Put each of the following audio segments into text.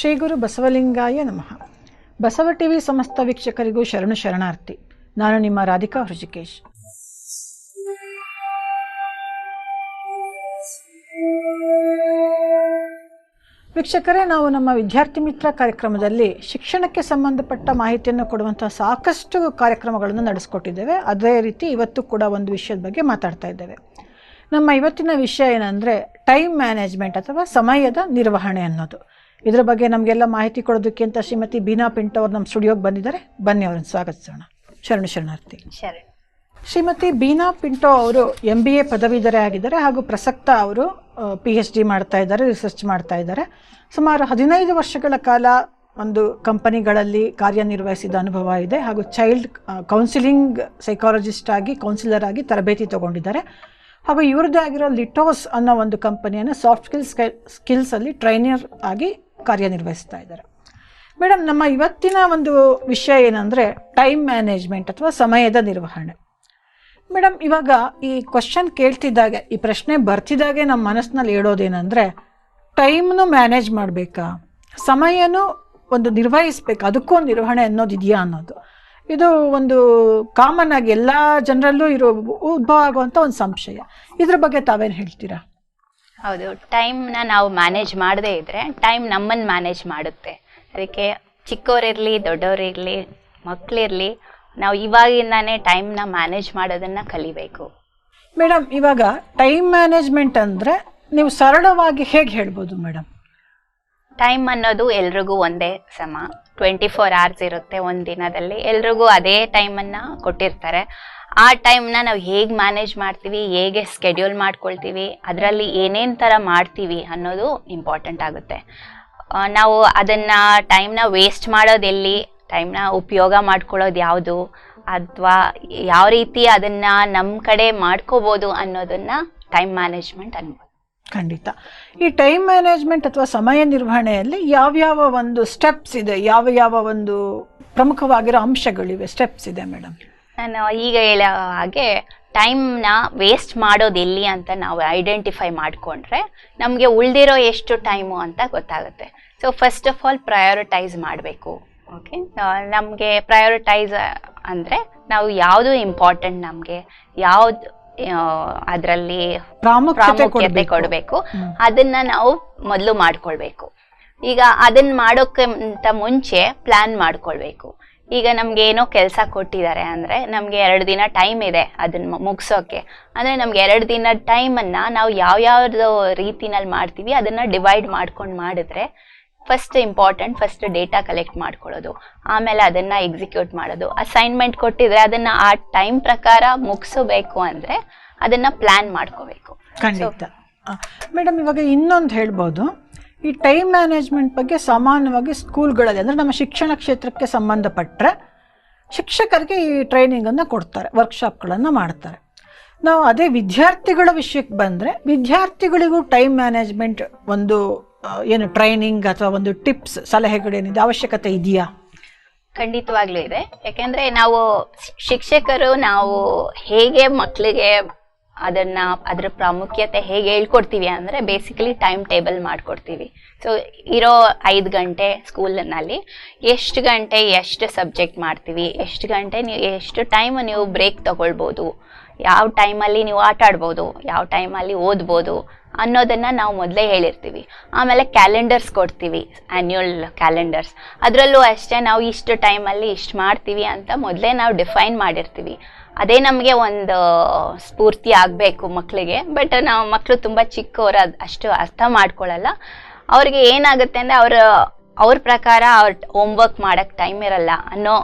ಶ್ರೀ ಗುರು ಬಸವಲಿಂಗಾಯ ನಮಃ. ಬಸವ ಟಿವಿ ಸಮಸ್ತ ವೀಕ್ಷಕರಿಗೂ ಶರಣು ಶರಣಾರ್ಥಿ. ನಾನು ನಿಮ್ಮ ರಾಧಿಕಾ ಹೃಷಿಕೇಶ್. ವೀಕ್ಷಕರೇ, ನಾವು ನಮ್ಮ ವಿದ್ಯಾರ್ಥಿ ಮಿತ್ರ ಕಾರ್ಯಕ್ರಮದಲ್ಲಿ ಶಿಕ್ಷಣಕ್ಕೆ ಸಂಬಂಧಪಟ್ಟ ಮಾಹಿತಿಯನ್ನು ಕೊಡುವಂತಹ ಸಾಕಷ್ಟು ಕಾರ್ಯಕ್ರಮಗಳನ್ನು ನಡೆಸ್ಕೊಟ್ಟಿದ್ದೇವೆ. ಅದೇ ರೀತಿ ಇವತ್ತು ಕೂಡ ಒಂದು ವಿಷಯದ ಬಗ್ಗೆ ಮಾತಾಡ್ತಾ ಇದ್ದೇವೆ. ನಮ್ಮ ಇವತ್ತಿನ ವಿಷಯ ಏನಂದರೆ ಟೈಮ್ ಮ್ಯಾನೇಜ್ಮೆಂಟ್ ಅಥವಾ ಸಮಯದ ನಿರ್ವಹಣೆ ಅನ್ನೋದು. ಇದರ ಬಗ್ಗೆ ನಮಗೆಲ್ಲ ಮಾಹಿತಿ ಕೊಡೋದಕ್ಕೆ ಅಂತ ಶ್ರೀಮತಿ ಬೀನಾ ಪಿಂಟೋ ಅವರು ನಮ್ಮ ಸ್ಟುಡಿಯೋಗೆ ಬಂದಿದ್ದಾರೆ. ಬನ್ನಿ ಅವ್ರನ್ನ ಸ್ವಾಗತಿಸೋಣ ಶರಣ ಶರಣಾರ್ಥಿ. ಶರಣ್. ಶ್ರೀಮತಿ ಬೀನಾ ಪಿಂಟೋ ಅವರು ಎಂ ಬಿ ಎ ಪದವೀಧರೆ ಆಗಿದ್ದಾರೆ ಹಾಗೂ ಪ್ರಸಕ್ತ ಅವರು ಪಿ ಎಚ್ ಡಿ ಮಾಡ್ತಾ ಇದ್ದಾರೆ ರಿಸರ್ಚ್ ಮಾಡ್ತಾ ಇದ್ದಾರೆ. ಸುಮಾರು ಹದಿನೈದು ವರ್ಷಗಳ ಕಾಲ ಒಂದು ಕಂಪನಿಗಳಲ್ಲಿ ಕಾರ್ಯನಿರ್ವಹಿಸಿದ ಅನುಭವ ಇದೆ ಹಾಗೂ ಚೈಲ್ಡ್ ಕೌನ್ಸಿಲಿಂಗ್ ಸೈಕಾಲಜಿಸ್ಟ್ ಆಗಿ ಕೌನ್ಸಿಲರ್ ಆಗಿ ತರಬೇತಿ ತಗೊಂಡಿದ್ದಾರೆ. ಹಾಗೂ ಇವ್ರದ್ದೇ ಆಗಿರೋ ಲಿಟೋಸ್ ಅನ್ನೋ ಒಂದು ಕಂಪನಿಯನ್ನು ಸಾಫ್ಟ್ ಸ್ಕಿಲ್ಸ್ ಸ್ಕಿಲ್ಸಲ್ಲಿ ಟ್ರೈನರ್ ಆಗಿ ಕಾರ್ಯನಿರ್ವಹಿಸ್ತಾ ಇದ್ದಾರೆ. ಮೇಡಮ್, ನಮ್ಮ ಇವತ್ತಿನ ಒಂದು ವಿಷಯ ಏನಂದರೆ ಟೈಮ್ ಮ್ಯಾನೇಜ್ಮೆಂಟ್ ಅಥವಾ ಸಮಯದ ನಿರ್ವಹಣೆ. ಮೇಡಮ್, ಇವಾಗ ಈ ಕ್ವಶನ್ ಕೇಳ್ತಿದ್ದಾಗೆ, ಈ ಪ್ರಶ್ನೆ ಬರ್ತಿದ್ದಾಗೆ ನಮ್ಮ ಮನಸ್ಸಿನಲ್ಲಿ ಹೇಳೋದೇನೆಂದರೆ ಟೈಮ್ನು ಮ್ಯಾನೇಜ್ ಮಾಡಬೇಕಾ? ಸಮಯನೂ ಒಂದು ನಿರ್ವಹಿಸ್ಬೇಕು, ಅದಕ್ಕೂ ನಿರ್ವಹಣೆ ಅನ್ನೋದು ಇದೆಯಾ ಅನ್ನೋದು. ಇದು ಒಂದು ಕಾಮನ್ ಆಗಿ ಎಲ್ಲ ಜನರಲ್ಲೂ ಇರೋ, ಉದ್ಭವ ಆಗುವಂಥ ಒಂದು ಸಂಶಯ. ಇದ್ರ ಬಗ್ಗೆ ತಾವೇನು ಹೇಳ್ತೀರಾ? ಹೌದು ಟೈಮ್ನ ನಾವು ಮ್ಯಾನೇಜ್ ಮಾಡದೇ ಇದ್ರೆ ಟೈಮ್ ನಮ್ಮನ್ನು ಮ್ಯಾನೇಜ್ ಮಾಡುತ್ತೆ. ಅದಕ್ಕೆ ಚಿಕ್ಕವರಿರಲಿ ದೊಡ್ಡವರಿರಲಿ ಮಕ್ಕಳಿರಲಿ ನಾವು ಇವಾಗಿಂದಾನೇ ಟೈಮ್ನ ಮ್ಯಾನೇಜ್ ಮಾಡೋದನ್ನು ಕಲಿಬೇಕು. ಮೇಡಮ್ ಇವಾಗ ಟೈಮ್ ಮ್ಯಾನೇಜ್ಮೆಂಟ್ ಅಂದರೆ ನೀವು ಸರಳವಾಗಿ ಹೇಗೆ ಹೇಳ್ಬೋದು ಮೇಡಮ್ ಟೈಮ್ ಅನ್ನೋದು ಎಲ್ರಿಗೂ ಒಂದೇ ಸಮ. ಟ್ವೆಂಟಿ ಫೋರ್ ಅವರ್ಸ್ ಇರುತ್ತೆ ಒಂದು ದಿನದಲ್ಲಿ ಎಲ್ರಿಗೂ ಅದೇ ಟೈಮನ್ನು ಕೊಟ್ಟಿರ್ತಾರೆ. ಆ ಟೈಮ್ನ ನಾವು ಹೇಗೆ ಮ್ಯಾನೇಜ್ ಮಾಡ್ತೀವಿ, ಹೇಗೆ ಸ್ಕೆಡ್ಯೂಲ್ ಮಾಡ್ಕೊಳ್ತೀವಿ, ಅದರಲ್ಲಿ ಏನೇನು ಥರ ಮಾಡ್ತೀವಿ ಅನ್ನೋದು ಇಂಪಾರ್ಟೆಂಟ್ ಆಗುತ್ತೆ. ನಾವು ಅದನ್ನು ಟೈಮ್ನ ವೇಸ್ಟ್ ಮಾಡೋದೆಲ್ಲಿ ಟೈಮ್ನ ಉಪಯೋಗ ಮಾಡ್ಕೊಳ್ಳೋದು ಯಾವುದು, ಅಥವಾ ಯಾವ ರೀತಿ ಅದನ್ನು ನಮ್ಮ ಕಡೆ ಮಾಡ್ಕೋಬೋದು ಅನ್ನೋದನ್ನು ಟೈಮ್ ಮ್ಯಾನೇಜ್ಮೆಂಟ್ ಅನ್ಬೋದು. ಖಂಡಿತ. ಈ ಟೈಮ್ ಮ್ಯಾನೇಜ್ಮೆಂಟ್ ಅಥವಾ ಸಮಯ ನಿರ್ವಹಣೆಯಲ್ಲಿ ಯಾವ್ಯಾವ ಒಂದು ಸ್ಟೆಪ್ಸ್ ಇದೆ, ಯಾವ ಯಾವ ಒಂದು ಪ್ರಮುಖವಾಗಿರೋ ಅಂಶಗಳಿವೆ ಸ್ಟೆಪ್ಸ್ ಇದೆ ಮೇಡಮ್? ನಾನು ಈಗ ಹೇಳೋ ಹಾಗೆ ಟೈಮ್ನ ವೇಸ್ಟ್ ಮಾಡೋದು ಎಲ್ಲಿ ಅಂತ ನಾವು ಐಡೆಂಟಿಫೈ ಮಾಡಿಕೊಂಡ್ರೆ ನಮಗೆ ಉಳಿದಿರೋ ಎಷ್ಟು ಟೈಮು ಅಂತ ಗೊತ್ತಾಗುತ್ತೆ. So first of all prioritise ಮಾಡಬೇಕು. ಓಕೆ ನಮಗೆ ಪ್ರಯೋರಿಟೈಸ್ ಅಂದರೆ ನಾವು ಯಾವುದು ಇಂಪಾರ್ಟೆಂಟ್ ನಮಗೆ ಯಾವ್ದು ಅದರಲ್ಲಿ ಪ್ರಾಮುಖ್ಯತೆ ಕೊಡಬೇಕು. ಅದನ್ನ ನಾವು ಮೊದಲು ಮಾಡ್ಕೊಳ್ಬೇಕು. ಈಗ ಅದನ್ನ ಮಾಡೋಕ್ಕಿಂತ ಮುಂಚೆ ಪ್ಲಾನ್ ಮಾಡ್ಕೊಳ್ಬೇಕು. ಈಗ ನಮ್ಗೆ ಏನೋ ಕೆಲಸ ಕೊಟ್ಟಿದ್ದಾರೆ ಅಂದ್ರೆ ನಮ್ಗೆ ಎರಡು ದಿನ ಟೈಮ್ ಇದೆ ಅದನ್ನ ಮುಗಿಸೋಕೆ. ಅಂದ್ರೆ ನಮ್ಗೆ ಎರಡು ದಿನ ಅನ್ನ ನಾವು ಯಾವ್ಯಾವ್ದು ರೀತಿನಲ್ಲಿ ಮಾಡ್ತೀವಿ, ಅದನ್ನ ಡಿವೈಡ್ ಮಾಡ್ಕೊಂಡು ಮಾಡಿದ್ರೆ first important first data collect ಮಾಡ್ಕೊಳ್ಳೋದು. ಆಮೇಲೆ ಅದನ್ನ ಎಕ್ಸಿಕ್ಯೂಟ್ ಮಾಡೋದು. ಅಸೈನ್ಮೆಂಟ್ ಕೊಟ್ಟಿದ್ರೆ ಅದನ್ನ ಆ ಟೈಮ್ ಪ್ರಕಾರ ಮುಗಿಸಬೇಕು ಅಂದ್ರೆ ಅದನ್ನ ಪ್ಲಾನ್ ಮಾಡ್ಕೋಬೇಕು. ಖಂಡಿತ. ಮೇಡಮ್ ಇವಾಗ ಇನ್ನೊಂದು ಹೇಳ್ಬೋದು. ಈ ಟೈಮ್ ಮ್ಯಾನೇಜ್ಮೆಂಟ್ ಬಗ್ಗೆ ಸಾಮಾನ್ಯವಾಗಿ ಸ್ಕೂಲ್ಗಳಲ್ಲಿ, ಅಂದರೆ ನಮ್ಮ ಶಿಕ್ಷಣ ಕ್ಷೇತ್ರಕ್ಕೆ ಸಂಬಂಧಪಟ್ಟರೆ ಶಿಕ್ಷಕರಿಗೆ ಈ ಟ್ರೈನಿಂಗನ್ನು ಕೊಡ್ತಾರೆ, ವರ್ಕ್ಶಾಪ್ಗಳನ್ನು ಮಾಡ್ತಾರೆ. ನಾವು ಅದೇ ವಿದ್ಯಾರ್ಥಿಗಳ ವಿಷಯಕ್ಕೆ ಬಂದರೆ, ವಿದ್ಯಾರ್ಥಿಗಳಿಗೂ ಟೈಮ್ ಮ್ಯಾನೇಜ್ಮೆಂಟ್ ಒಂದು ಏನು ಟ್ರೈನಿಂಗ್ ಅಥವಾ ಒಂದು ಟಿಪ್ಸ್, ಸಲಹೆಗಳೇನಿದೆ, ಅವಶ್ಯಕತೆ ಇದೆಯಾ? ಖಂಡಿತವಾಗ್ಲೂ ಇದೆ. ಯಾಕೆಂದ್ರೆ ನಾವು ಶಿಕ್ಷಕರು ನಾವು ಹೇಗೆ ಮಕ್ಕಳಿಗೆ ಅದನ್ನ ಅದರ ಪ್ರಾಮುಖ್ಯತೆ ಹೇಗೆ ಹೇಳ್ಕೊಡ್ತೀವಿ ಅಂದ್ರೆ ಬೇಸಿಕಲಿ ಟೈಮ್ ಟೇಬಲ್ ಮಾಡ್ಕೊಡ್ತೀವಿ. ಸೊ ಇರೋ ಐದು ಗಂಟೆ ಸ್ಕೂಲ್ನಲ್ಲಿ ಎಷ್ಟು ಗಂಟೆ ಎಷ್ಟು ಸಬ್ಜೆಕ್ಟ್ ಮಾಡ್ತೀವಿ, ಎಷ್ಟು ಗಂಟೆ ನೀವು ಎಷ್ಟು ಟೈಮ್ ನೀವು ಬ್ರೇಕ್ ತಗೊಳ್ಬೋದು, ಯಾವ ಟೈಮಲ್ಲಿ ನೀವು ಆಟ ಆಡ್ಬೋದು, ಯಾವ ಟೈಮಲ್ಲಿ ಓದ್ಬೋದು ಅನ್ನೋದನ್ನ ನಾವು ಮೊದಲೇ ಹೇಳಿರ್ತೀವಿ. ಆಮೇಲೆ ಕ್ಯಾಲೆಂಡರ್ಸ್ ಕೊಡ್ತೀವಿ ಆ್ಯನ್ಯುವಲ್ ಕ್ಯಾಲೆಂಡರ್ಸ್ ಅದರಲ್ಲೂ ಅಷ್ಟೇ ನಾವು ಇಷ್ಟು ಟೈಮಲ್ಲಿ ಇಷ್ಟು ಮಾಡ್ತೀವಿ ಅಂತ ಮೊದಲೇ ನಾವು ಡಿಫೈನ್ ಮಾಡಿರ್ತೀವಿ. ಅದೇ ನಮಗೆ ಒಂದು ಸ್ಫೂರ್ತಿ ಆಗಬೇಕು ಮಕ್ಕಳಿಗೆ ಬಟ್ ನಾವು ಮಕ್ಕಳು ತುಂಬ ಚಿಕ್ಕವರು ಅದು ಅಷ್ಟು ಅರ್ಥ ಮಾಡ್ಕೊಳ್ಳಲ್ಲ ಅವ್ರಿಗೆ ಏನಾಗುತ್ತೆ ಅಂದರೆ ಅವರ ಅವ್ರ ಪ್ರಕಾರ ಅವ್ರ ಹೋಮ್ವರ್ಕ್ ಮಾಡೋಕ್ಕೆ ಟೈಮ್ ಇರಲ್ಲ ಅನ್ನೋ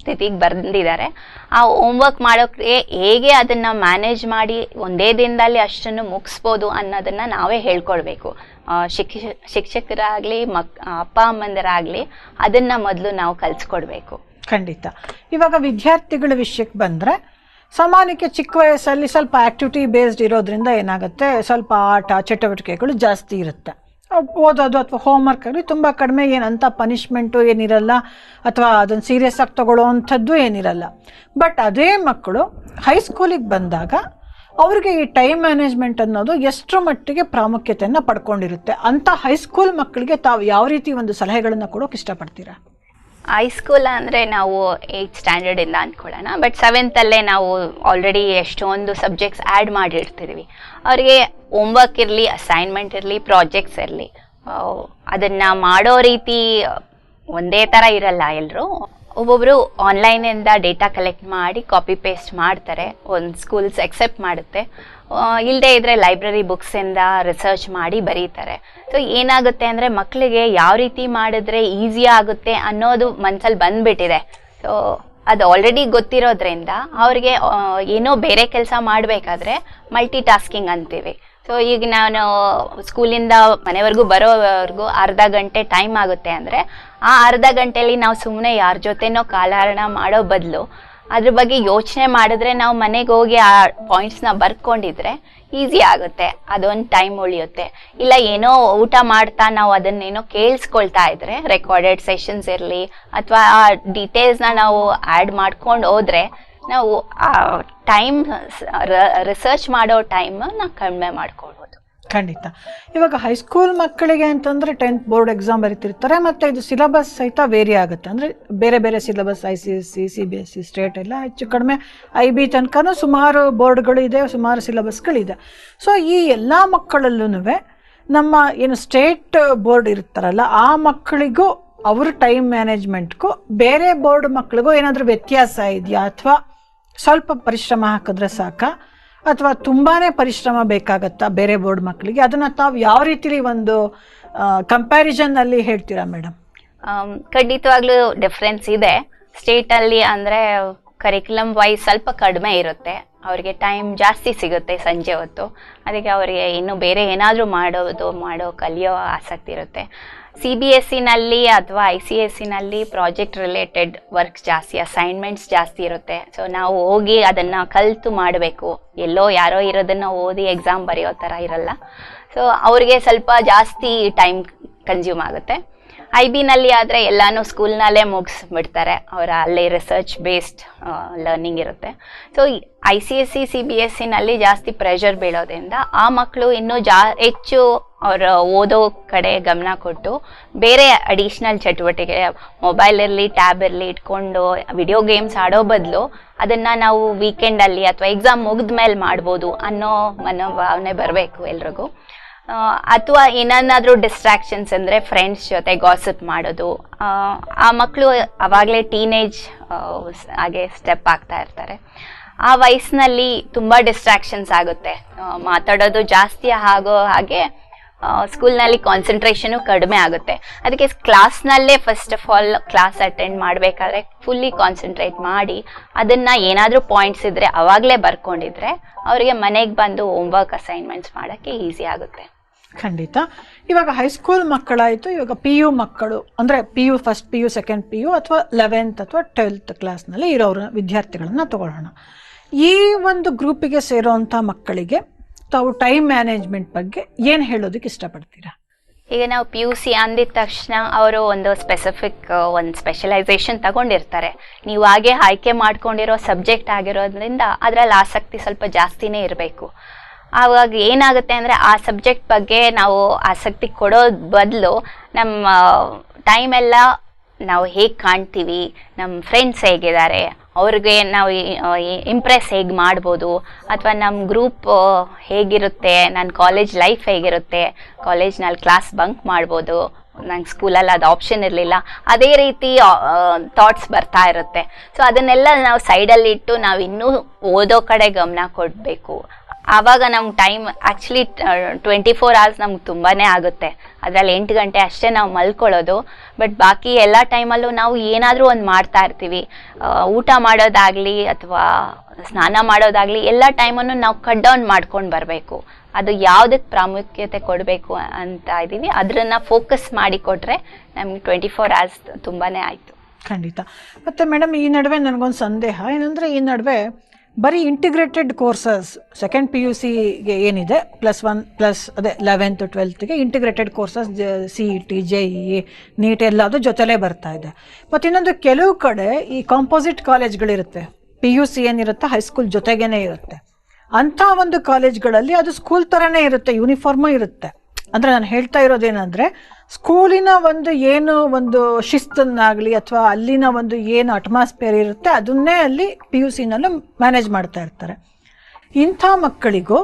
ಸ್ಥಿತಿಗೆ ಬಂದಿದ್ದಾರೆ. ಆ ಹೋಮ್ವರ್ಕ್ ಮಾಡೋಕ್ಕೆ ಹೇಗೆ ಅದನ್ನು ಮ್ಯಾನೇಜ್ ಮಾಡಿ ಒಂದೇ ದಿನದಲ್ಲಿ ಅಷ್ಟನ್ನು ಮುಗಿಸ್ಬೋದು ಅನ್ನೋದನ್ನು ನಾವೇ ಹೇಳ್ಕೊಳ್ಬೇಕು. ಆ, ಶಿಕ್ಷ ಶಿಕ್ಷಕರಾಗಲಿ ಮಕ್ ಅಪ್ಪ ಅಮ್ಮಂದಿರಾಗಲಿ ಅದನ್ನು ಮೊದಲು ನಾವು ಕಲಿಸ್ಕೊಡ್ಬೇಕು. ಖಂಡಿತ. ಇವಾಗ ವಿದ್ಯಾರ್ಥಿಗಳ ವಿಷಯಕ್ಕೆ ಬಂದರೆ ಸಾಮಾನ್ಯಕ್ಕೆ ಚಿಕ್ಕ ವಯಸ್ಸಲ್ಲಿ ಸ್ವಲ್ಪ ಆ್ಯಕ್ಟಿವಿಟಿ ಬೇಸ್ಡ್ ಇರೋದ್ರಿಂದ ಏನಾಗುತ್ತೆ, ಸ್ವಲ್ಪ ಆಟ, ಚಟುವಟಿಕೆಗಳು ಜಾಸ್ತಿ ಇರುತ್ತೆ. ಓದೋದು ಅಥವಾ ಹೋಮ್ವರ್ಕ್ ಆಗಲಿ ತುಂಬ ಕಡಿಮೆ ಏನಂತ ಪನಿಷ್ಮೆಂಟು ಏನಿರಲ್ಲ, ಅಥವಾ ಅದನ್ನು ಸೀರಿಯಸ್ ಆಗಿ ತಗೊಳ್ಳೋ ಅಂಥದ್ದು ಏನಿರಲ್ಲ. ಬಟ್ ಅದೇ ಮಕ್ಕಳು ಹೈಸ್ಕೂಲಿಗೆ ಬಂದಾಗ ಅವರಿಗೆ ಈ ಟೈಮ್ ಮ್ಯಾನೇಜ್ಮೆಂಟ್ ಅನ್ನೋದು ಎಷ್ಟರ ಮಟ್ಟಿಗೆ ಪ್ರಾಮುಖ್ಯತೆಯನ್ನು ಪಡ್ಕೊಂಡಿರುತ್ತೆ. ಅಂಥ ಹೈಸ್ಕೂಲ್ ಮಕ್ಕಳಿಗೆ ತಾವು ಯಾವ ರೀತಿ ಒಂದು ಸಲಹೆಗಳನ್ನು ಕೊಡೋಕೆ ಇಷ್ಟಪಡ್ತೀರಾ? ಹೈಸ್ಕೂಲ್ ಅಂದರೆ ನಾವು ಏಯ್ತ್ ಸ್ಟ್ಯಾಂಡರ್ಡಿಂದ ಅಂದ್ಕೊಳ್ಳೋಣ ಬಟ್ ಸೆವೆಂತಲ್ಲೇ ನಾವು ಆಲ್ರೆಡಿ ಎಷ್ಟೊಂದು ಸಬ್ಜೆಕ್ಟ್ಸ್ ಆ್ಯಡ್ ಮಾಡಿರ್ತೀವಿ ಅವರಿಗೆ ಹೋಮ್ವರ್ಕ್ ಇರಲಿ ಅಸೈನ್ಮೆಂಟ್ ಇರಲಿ ಪ್ರಾಜೆಕ್ಟ್ಸ್ ಇರಲಿ. ಅದನ್ನು ಮಾಡೋ ರೀತಿ ಒಂದೇ ಥರ ಇರಲ್ಲ ಎಲ್ಲರೂ ಒಬ್ಬೊಬ್ಬರು ಆನ್ಲೈನಿಂದ ಡೇಟಾ ಕಲೆಕ್ಟ್ ಮಾಡಿ ಕಾಪಿ ಪೇಸ್ಟ್ ಮಾಡ್ತಾರೆ. ಒಂದು ಸ್ಕೂಲ್ಸ್ ಎಕ್ಸೆಪ್ಟ್ ಮಾಡುತ್ತೆ. ಇಲ್ಲದೆ ಇದ್ರೆ ಲೈಬ್ರರಿ ಬುಕ್ಸಿಂದ ರಿಸರ್ಚ್ ಮಾಡಿ ಬರೀತಾರೆ. ಸೊ ಏನಾಗುತ್ತೆ ಅಂದರೆ ಮಕ್ಕಳಿಗೆ ಯಾವ ರೀತಿ ಮಾಡಿದ್ರೆ ಈಸಿ ಆಗುತ್ತೆ ಅನ್ನೋದು ಮನ್ಸಲ್ಲಿ ಬಂದ್ಬಿಟ್ಟಿದೆ. ಸೊ ಅದು ಆಲ್ರೆಡಿ ಗೊತ್ತಿರೋದ್ರಿಂದ ಅವ್ರಿಗೆ ಏನೋ ಬೇರೆ ಕೆಲಸ ಮಾಡಬೇಕಾದ್ರೆ ಮಲ್ಟಿ ಟಾಸ್ಕಿಂಗ್ ಅಂತೀವಿ. ಸೊ ಈಗ ನಾನು ಸ್ಕೂಲಿಂದ ಮನೆವರೆಗೂ ಬರೋವರೆಗೂ ಅರ್ಧ ಗಂಟೆ ಟೈಮ್ ಆಗುತ್ತೆ ಅಂದರೆ ಆ ಅರ್ಧ ಗಂಟೆಯಲ್ಲಿ ನಾವು ಸುಮ್ಮನೆ ಯಾರ ಜೊತೆನೋ ಕಾಲಹರಣ ಮಾಡೋ ಬದಲು ಅದ್ರ ಬಗ್ಗೆ ಯೋಚನೆ ಮಾಡಿದ್ರೆ ನಾವು ಮನೆಗೆ ಹೋಗಿ ಆ ಪಾಯಿಂಟ್ಸ್ನ ಬರ್ಕೊಂಡಿದ್ರೆ ಈಸಿ ಆಗುತ್ತೆ. ಅದೊಂದು ಟೈಮ್ ಉಳಿಯುತ್ತೆ. ಇಲ್ಲ ಏನೋ ಊಟ ಮಾಡ್ತಾ ನಾವು ಅದನ್ನೇನೋ ಕೇಳಿಸ್ಕೊಳ್ತಾ ಇದ್ರೆ ರೆಕಾರ್ಡೆಡ್ ಸೆಷನ್ಸ್ ಇರಲಿ, ಅಥವಾ ಆ ಡೀಟೇಲ್ಸ್ನ ನಾವು ಆ್ಯಡ್ ಮಾಡ್ಕೊಂಡು ಹೋದ್ರೆ ನಾವು ಆ ಟೈಮ್ ರಿಸರ್ಚ್ ಮಾಡೋ ಟೈಮನ್ನ ಕಡಿಮೆ ಮಾಡ್ಕೊಳ್ಬೋದು. ಖಂಡಿತ. ಇವಾಗ ಹೈಸ್ಕೂಲ್ ಮಕ್ಕಳಿಗೆ ಅಂತಂದರೆ ಟೆಂತ್ ಬೋರ್ಡ್ ಎಕ್ಸಾಮ್ ಬರೀತಿರ್ತಾರೆ, ಮತ್ತು ಇದು ಸಿಲೆಬಸ್ ಸಹಿತ ವೇರಿ ಆಗುತ್ತೆ. ಅಂದರೆ ಬೇರೆ ಬೇರೆ syllabus I C S C C B S C state ಎಲ್ಲ ಹೆಚ್ಚು ಕಡಿಮೆ ಐ ಬಿ ತನಕನೂ ಸುಮಾರು ಬೋರ್ಡ್ಗಳು ಇದೆ, ಸುಮಾರು ಸಿಲೆಬಸ್ಗಳಿದೆ ಸೊ ಈ ಎಲ್ಲ ಮಕ್ಕಳಲ್ಲೂ ನಮ್ಮ ಏನು ಸ್ಟೇಟ್ ಬೋರ್ಡ್ ಇರ್ತಾರಲ್ಲ, ಆ ಮಕ್ಕಳಿಗೂ, ಅವ್ರ ಟೈಮ್ ಮ್ಯಾನೇಜ್ಮೆಂಟ್ಗೂ ಬೇರೆ ಬೋರ್ಡ್ ಮಕ್ಕಳಿಗೂ ಏನಾದರೂ ವ್ಯತ್ಯಾಸ ಇದೆಯಾ? ಅಥವಾ ಸ್ವಲ್ಪ ಪರಿಶ್ರಮ ಹಾಕಿದ್ರೆ ಸಾಕ? ಅಥವಾ ತುಂಬಾ ಪರಿಶ್ರಮ ಬೇಕಾಗತ್ತಾ ಬೇರೆ ಬೋರ್ಡ್ ಮಕ್ಕಳಿಗೆ? ಅದನ್ನು ತಾವು ಯಾವ ರೀತಿಲಿ ಒಂದು ಕಂಪ್ಯಾರಿಸನ್ನಲ್ಲಿ ಹೇಳ್ತೀರಾ ಮೇಡಮ್ ಖಂಡಿತವಾಗ್ಲೂ ಡಿಫ್ರೆನ್ಸ್ ಇದೆ. ಸ್ಟೇಟಲ್ಲಿ ಅಂದರೆ ಕರಿಕ್ಯುಲಮ್ ವೈಸ್ ಸ್ವಲ್ಪ ಕಡಿಮೆ ಇರುತ್ತೆ. ಅವರಿಗೆ ಟೈಮ್ ಜಾಸ್ತಿ ಸಿಗುತ್ತೆ ಸಂಜೆ ಹೊತ್ತು. ಅದಕ್ಕೆ ಅವರಿಗೆ ಇನ್ನೂ ಬೇರೆ ಏನಾದರೂ ಮಾಡೋದು, ಮಾಡೋ, ಕಲಿಯೋ ಆಸಕ್ತಿ ಇರುತ್ತೆ. ಸಿ ಬಿ ಎಸ್ ಸಿನಲ್ಲಿ ಅಥವಾ ಐ ಸಿ ಎಸ್ ಸಿನಲ್ಲಿ ಪ್ರಾಜೆಕ್ಟ್ ರಿಲೇಟೆಡ್ ವರ್ಕ್ ಜಾಸ್ತಿ ಅಸೈನ್ಮೆಂಟ್ಸ್ ಜಾಸ್ತಿ ಇರುತ್ತೆ. ಸೊ ನಾವು ಹೋಗಿ ಅದನ್ನು ಕಲಿತು ಮಾಡಬೇಕು. ಎಲ್ಲೋ ಯಾರೋ ಇರೋದನ್ನು ಓದಿ ಎಕ್ಸಾಮ್ ಬರೆಯೋ ಥರ ಇರಲ್ಲ. ಸೊ ಅವ್ರಿಗೆ ಸ್ವಲ್ಪ ಜಾಸ್ತಿ ಟೈಮ್ ಕನ್ಸ್ಯೂಮ್ ಆಗುತ್ತೆ. ಐ ಬಿನಲ್ಲಿ ಆದರೆ ಎಲ್ಲಾನು ಸ್ಕೂಲ್ನಲ್ಲೇ ಮುಗಿಸ್ಬಿಡ್ತಾರೆ. ಅವರ ಅಲ್ಲೇ ರಿಸರ್ಚ್ ಬೇಸ್ಡ್ ಲರ್ನಿಂಗ್ ಇರುತ್ತೆ. So I C S C C B S ಸಿನಲ್ಲಿ ಜಾಸ್ತಿ ಪ್ರೆಷರ್ ಬೀಳೋದ್ರಿಂದ ಆ ಮಕ್ಕಳು ಇನ್ನೂ ಜಾ, ಹೆಚ್ಚು ಅವರ ಓದೋ ಕಡೆ ಗಮನ ಕೊಟ್ಟು ಬೇರೆ ಅಡಿಷ್ನಲ್ ಚಟುವಟಿಕೆ ಮೊಬೈಲ್ ಇರಲಿ ಟ್ಯಾಬ್ ಇರಲಿ ಇಟ್ಕೊಂಡು ವಿಡಿಯೋ ಗೇಮ್ಸ್ ಆಡೋ ಬದಲು ಅದನ್ನು ನಾವು ವೀಕೆಂಡಲ್ಲಿ ಅಥವಾ ಎಕ್ಸಾಮ್ ಮುಗಿದ ಮೇಲೆ ಮಾಡ್ಬೋದು ಅನ್ನೋ ಮನೋಭಾವನೆ ಬರಬೇಕು ಎಲ್ರಿಗೂ. ಅಥವಾ ಏನನ್ನಾದರೂ ಡಿಸ್ಟ್ರಾಕ್ಷನ್ಸ್ ಅಂದರೆ ಫ್ರೆಂಡ್ಸ್ ಜೊತೆ ಗಾಸಿಪ್ ಮಾಡೋದು ಆ, ಮಕ್ಕಳು ಆವಾಗಲೇ ಟೀನೇಜ್ ಹಾಗೆ ಸ್ಟೆಪ್ ಆಗ್ತಾ ಇರ್ತಾರೆ. ಆ ವಯಸ್ಸಿನಲ್ಲಿ ತುಂಬ ಡಿಸ್ಟ್ರಾಕ್ಷನ್ಸ್ ಆಗುತ್ತೆ. ಮಾತಾಡೋದು ಜಾಸ್ತಿ ಆಗೋ ಹಾಗೆ ಸ್ಕೂಲ್ನಲ್ಲಿ ಕಾನ್ಸಂಟ್ರೇಷನು ಕಡಿಮೆ ಆಗುತ್ತೆ. ಅದಕ್ಕೆ ಕ್ಲಾಸ್ನಲ್ಲೇ first of all class attend ಮಾಡಬೇಕಾದ್ರೆ ಫುಲ್ಲಿ ಕಾನ್ಸಂಟ್ರೇಟ್ ಮಾಡಿ, ಅದನ್ನು ಏನಾದರೂ ಪಾಯಿಂಟ್ಸ್ ಇದ್ದರೆ ಅವಾಗಲೇ ಬರ್ಕೊಂಡಿದ್ರೆ ಅವರಿಗೆ ಮನೆಗೆ ಬಂದು ಹೋಮ್ವರ್ಕ್ ಅಸೈನ್ಮೆಂಟ್ಸ್ ಮಾಡೋಕ್ಕೆ ಈಸಿ ಆಗುತ್ತೆ. ಖಂಡಿತ. ಇವಾಗ ಹೈಸ್ಕೂಲ್ ಮಕ್ಕಳಾಯಿತು, ಇವಾಗ ಪಿ ಯು ಮಕ್ಕಳು, ಅಂದರೆ P U first P U second P U ಅಥವಾ ಲೆವೆಂತ್ ಅಥವಾ ಟ್ವೆಲ್ತ್ ಕ್ಲಾಸ್ನಲ್ಲಿ ಇರೋರ ವಿದ್ಯಾರ್ಥಿಗಳನ್ನು ತಗೊಳ್ಳೋಣ. ಈ ಒಂದು ಗ್ರೂಪಿಗೆ ಸೇರೋವಂಥ ಮಕ್ಕಳಿಗೆ ತಾವು ಟೈಮ್ ಮ್ಯಾನೇಜ್ಮೆಂಟ್ ಬಗ್ಗೆ ಏನು ಹೇಳೋದಕ್ಕೆ ಇಷ್ಟಪಡ್ತೀರಾ? ಈಗ ನಾವು ಪಿ ಯು ಸಿ ಅಂದಿದ ತಕ್ಷಣ ಅವರು ಒಂದು ಸ್ಪೆಸಿಫಿಕ್ ಒಂದು ಸ್ಪೆಷಲೈಸೇಷನ್ ತಗೊಂಡಿರ್ತಾರೆ. ನೀವು ಹಾಗೆ ಆಯ್ಕೆ ಮಾಡ್ಕೊಂಡಿರೋ ಸಬ್ಜೆಕ್ಟ್ ಆಗಿರೋದ್ರಿಂದ ಅದರಲ್ಲಿ ಆಸಕ್ತಿ ಸ್ವಲ್ಪ ಜಾಸ್ತಿನೇ ಇರಬೇಕು. ಆವಾಗ ಏನಾಗುತ್ತೆ ಅಂದರೆ ಆ ಸಬ್ಜೆಕ್ಟ್ ಬಗ್ಗೆ ನಾವು ಆಸಕ್ತಿ ಕೊಡೋದ್ ಬದಲು ನಮ್ಮ ಟೈಮೆಲ್ಲ ನಾವು ಹೇಗೆ ಕಾಣ್ತೀವಿ, ನಮ್ಮ ಫ್ರೆಂಡ್ಸ್ ಹೇಗಿದ್ದಾರೆ ಅವ್ರಿಗೆ ನಾವು ಇಂಪ್ರೆಸ್ ಹೇಗೆ ಮಾಡ್ಬೋದು? ಅಥವಾ ನಮ್ಮ ಗ್ರೂಪ್ ಹೇಗಿರುತ್ತೆ? ನನ್ನ ಕಾಲೇಜ್ ಲೈಫ್ ಹೇಗಿರುತ್ತೆ? ಕಾಲೇಜ್ನಲ್ಲಿ ಕ್ಲಾಸ್ ಬಂಕ್ ಮಾಡ್ಬೋದು. ನಂಗೆ ಸ್ಕೂಲಲ್ಲಿ ಅದು ಆಪ್ಷನ್ ಇರಲಿಲ್ಲ. ಅದೇ ರೀತಿ ಥಾಟ್ಸ್ ಬರ್ತಾ ಇರುತ್ತೆ. ಸೊ ಅದನ್ನೆಲ್ಲ ನಾವು ಸೈಡಲ್ಲಿಟ್ಟು ನಾವು ಇನ್ನೂ ಓದೋ ಕಡೆ ಗಮನ ಕೊಡಬೇಕು. ಆವಾಗ ನಮ್ಗೆ time actually twenty four hours ನಮ್ಗೆ ತುಂಬಾ ಆಗುತ್ತೆ. ಅದರಲ್ಲಿ ಎಂಟು ಗಂಟೆ ಅಷ್ಟೇ ನಾವು ಮಲ್ಕೊಳ್ಳೋದು. ಬಟ್ ಬಾಕಿ ಎಲ್ಲ ಟೈಮಲ್ಲೂ ನಾವು ಏನಾದರೂ ಒಂದು ಮಾಡ್ತಾ ಇರ್ತೀವಿ. ಊಟ ಮಾಡೋದಾಗಲಿ ಅಥವಾ ಸ್ನಾನ ಮಾಡೋದಾಗಲಿ ಎಲ್ಲ ಟೈಮನ್ನು ನಾವು ಕಟ್ ಡೌನ್ ಮಾಡ್ಕೊಂಡು ಬರಬೇಕು. ಅದು ಯಾವುದಕ್ಕೆ ಪ್ರಾಮುಖ್ಯತೆ ಕೊಡಬೇಕು ಅಂತ ಇದ್ದೀವಿ ಅದನ್ನು ಫೋಕಸ್ ಮಾಡಿ ಕೊಟ್ಟರೆ ನಮಗೆ ಟ್ವೆಂಟಿ ಫೋರ್ ಅವರ್ಸ್ ತುಂಬಾ ಆಯಿತು. ಖಂಡಿತ. ಮತ್ತು ಮೇಡಮ್ ಈ ನಡುವೆ ನನಗೊಂದು ಸಂದೇಹ. ಏನಂದರೆ, ಈ ನಡುವೆ ಬರೀ integrated courses second P U ಸಿಗೆ ಏನಿದೆ ಪ್ಲಸ್ ಒನ್ ಪ್ಲಸ್ ಅದೇ eleventh ಟ್ವೆಲ್ತ್ಗೆ integrated courses C E T J E NEET ಎಲ್ಲದು ಜೊತೆಲೇ ಬರ್ತಾ ಇದೆ. ಮತ್ತು ಇನ್ನೊಂದು ಕೆಲವು ಕಡೆ ಈ ಕಾಂಪೋಸಿಟ್ ಕಾಲೇಜ್ಗಳಿರುತ್ತೆ ಪಿ ಯು ಸಿ ಏನಿರುತ್ತೆ ಹೈಸ್ಕೂಲ್ ಜೊತೆಗೇ ಇರುತ್ತೆ. ಅಂಥ ಒಂದು ಕಾಲೇಜ್ಗಳಲ್ಲಿ ಅದು ಸ್ಕೂಲ್ ಥರನೇ ಇರುತ್ತೆ ಯೂನಿಫಾರ್ಮು ಇರುತ್ತೆ. ಅಂದರೆ ನಾನು ಹೇಳ್ತಾ ಇರೋದೇನೆಂದರೆ, ಸ್ಕೂಲಿನ ಒಂದು ಏನು ಒಂದು ಶಿಸ್ತನ್ನಾಗಲಿ ಅಥವಾ ಅಲ್ಲಿನ ಒಂದು ಏನು ಅಟ್ಮಾಸ್ಫಿಯರ್ ಇರುತ್ತೆ, ಅದನ್ನೇ ಅಲ್ಲಿ ಪಿ ಯು ಸಿನಲ್ಲೂ ಮ್ಯಾನೇಜ್ ಮಾಡ್ತಾ ಇರ್ತಾರೆ. ಇಂಥ ಮಕ್ಕಳಿಗೂ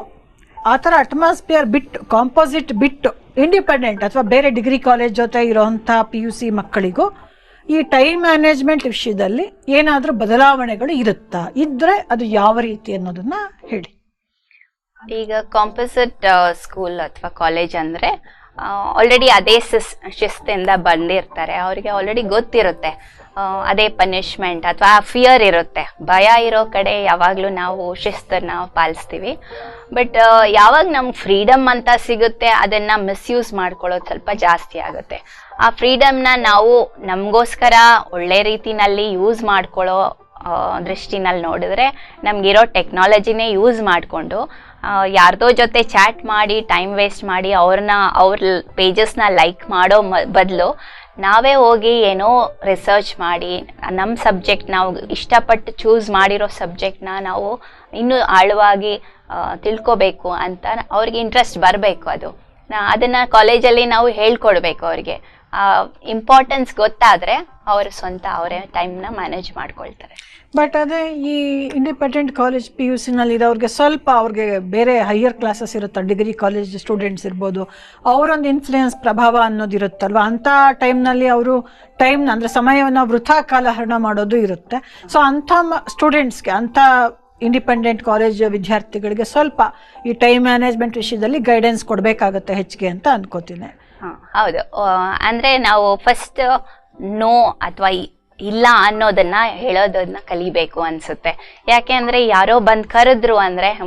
ಆ ಥರ ಅಟ್ಮಾಸ್ಫಿಯರ್ ಬಿಟ್ಟು ಕಾಂಪೋಸಿಟ್ ಬಿಟ್ಟು ಇಂಡಿಪೆಂಡೆಂಟ್ ಅಥವಾ ಬೇರೆ ಡಿಗ್ರಿ ಕಾಲೇಜ್ ಜೊತೆ ಇರೋವಂಥ ಪಿ ಯು ಸಿ ಮಕ್ಕಳಿಗೂ ಈ ಟೈಮ್ ಮ್ಯಾನೇಜ್ಮೆಂಟ್ ವಿಷಯದಲ್ಲಿ ಏನಾದರೂ ಬದಲಾವಣೆಗಳು ಇರುತ್ತಾ? ಇದ್ದರೆ ಅದು ಯಾವ ರೀತಿ ಅನ್ನೋದನ್ನ ಹೇಳಿ. ಈಗ ಕಾಂಪೋಸಿಟ್ ಸ್ಕೂಲ್ ಅಥವಾ ಕಾಲೇಜ್ ಅಂದರೆ ಆಲ್ರೆಡಿ ಅದೇ ಸಿಸ್ ಶಿಸ್ತಿಂದ ಬಂದಿರ್ತಾರೆ. ಅವರಿಗೆ ಆಲ್ರೆಡಿ ಗೊತ್ತಿರುತ್ತೆ. ಅದೇ ಪನಿಷ್ಮೆಂಟ್ ಅಥವಾ ಫಿಯರ್ ಇರುತ್ತೆ. ಭಯ ಇರೋ ಕಡೆ ಯಾವಾಗಲೂ ನಾವು ಶಿಸ್ತನ್ನು ಪಾಲಿಸ್ತೀವಿ. ಬಟ್ ಯಾವಾಗ ನಮ್ಗೆ ಫ್ರೀಡಮ್ ಅಂತ ಸಿಗುತ್ತೆ, ಅದನ್ನು ಮಿಸ್ಯೂಸ್ ಮಾಡ್ಕೊಳ್ಳೋದು ಸ್ವಲ್ಪ ಜಾಸ್ತಿ ಆಗುತ್ತೆ. ಆ ಫ್ರೀಡಮ್ನ ನಾವು ನಮಗೋಸ್ಕರ ಒಳ್ಳೆ ರೀತಿನಲ್ಲಿ ಯೂಸ್ ಮಾಡ್ಕೊಳ್ಳೋ ದೃಷ್ಟಿನಲ್ಲಿ ನೋಡಿದ್ರೆ ನಮಗಿರೋ ಟೆಕ್ನಾಲಜಿನೇ ಯೂಸ್ ಮಾಡಿಕೊಂಡು ಯಾರ್ದೋ ಜೊತೆ ಚಾಟ್ ಮಾಡಿ ಟೈಮ್ ವೇಸ್ಟ್ ಮಾಡಿ, ಅವ್ರನ್ನ, ಅವ್ರ ಪೇಜಸ್ನ ಲೈಕ್ ಮಾಡೋ ಬದಲು ನಾವೇ ಹೋಗಿ ಏನೋ ರಿಸರ್ಚ್ ಮಾಡಿ ನಮ್ಮ ಸಬ್ಜೆಕ್ಟ್ ನಾವು ಇಷ್ಟಪಟ್ಟು ಚೂಸ್ ಮಾಡಿರೋ ಸಬ್ಜೆಕ್ಟ್ನ ನಾವು ಇನ್ನೂ ಆಳವಾಗಿ ತಿಳ್ಕೊಬೇಕು ಅಂತ ಅವ್ರಿಗೆ ಇಂಟ್ರೆಸ್ಟ್ ಬರಬೇಕು ಅದು. ನಾ, ಅದನ್ನು ಕಾಲೇಜಲ್ಲಿ ನಾವು ಹೇಳ್ಕೊಡ್ಬೇಕು ಅವ್ರಿಗೆ. ಇಂಪಾರ್ಟೆನ್ಸ್ ಗೊತ್ತಾದರೆ ಅವರು ಸ್ವಂತ ಅವರೇ ಟೈಮ್ನ ಮ್ಯಾನೇಜ್ ಮಾಡ್ಕೊಳ್ತಾರೆ. ಬಟ್ ಅದೇ ಈ ಇಂಡಿಪೆಂಡೆಂಟ್ ಕಾಲೇಜ್ ಪಿ ಯು ಸಿನಲ್ಲಿ ಇರೋರಿಗೆ ಸ್ವಲ್ಪ ಅವ್ರಿಗೆ ಬೇರೆ ಹೈಯರ್ ಕ್ಲಾಸಸ್ ಇರುತ್ತೆ? ಡಿಗ್ರಿ ಕಾಲೇಜ್ ಸ್ಟೂಡೆಂಟ್ಸ್ ಇರ್ಬೋದು. ಅವರೊಂದು ಇನ್ಫ್ಲೂಯೆನ್ಸ್ ಪ್ರಭಾವ ಅನ್ನೋದು ಇರುತ್ತಲ್ವ? ಅಂಥ ಟೈಮ್ನಲ್ಲಿ ಅವರು ಟೈಮ್ನ ಅಂದರೆ ಸಮಯವನ್ನು ವೃಥಾ ಕಾಲಹರಣ ಮಾಡೋದು ಇರುತ್ತೆ. ಸೊ ಅಂಥ ಸ್ಟೂಡೆಂಟ್ಸ್ಗೆ ಅಂಥ ಇಂಡಿಪೆಂಡೆಂಟ್ ಕಾಲೇಜ್ ವಿದ್ಯಾರ್ಥಿಗಳಿಗೆ ಸ್ವಲ್ಪ ಈ ಟೈಮ್ ಮ್ಯಾನೇಜ್ಮೆಂಟ್ ವಿಷಯದಲ್ಲಿ ಗೈಡೆನ್ಸ್ ಕೊಡಬೇಕಾಗತ್ತೆ ಹೆಚ್ಚಿಗೆ ಅಂತ ಅನ್ಕೋತೀನಿ. ಹೌದು. ಅಂದ್ರೆ ನಾವು ಫಸ್ಟ್ ನೋ ಅಥವಾ ಇಲ್ಲ ಅನ್ನೋದನ್ನ ಹೇಳೋದನ್ನ ಕಲಿಬೇಕು ಅನ್ಸುತ್ತೆ. ಯಾಕೆ ಅಂದ್ರೆ ಯಾರೋ ಬಂದ್ ಕರೆದ್ರು ಅಂದ್ರೆ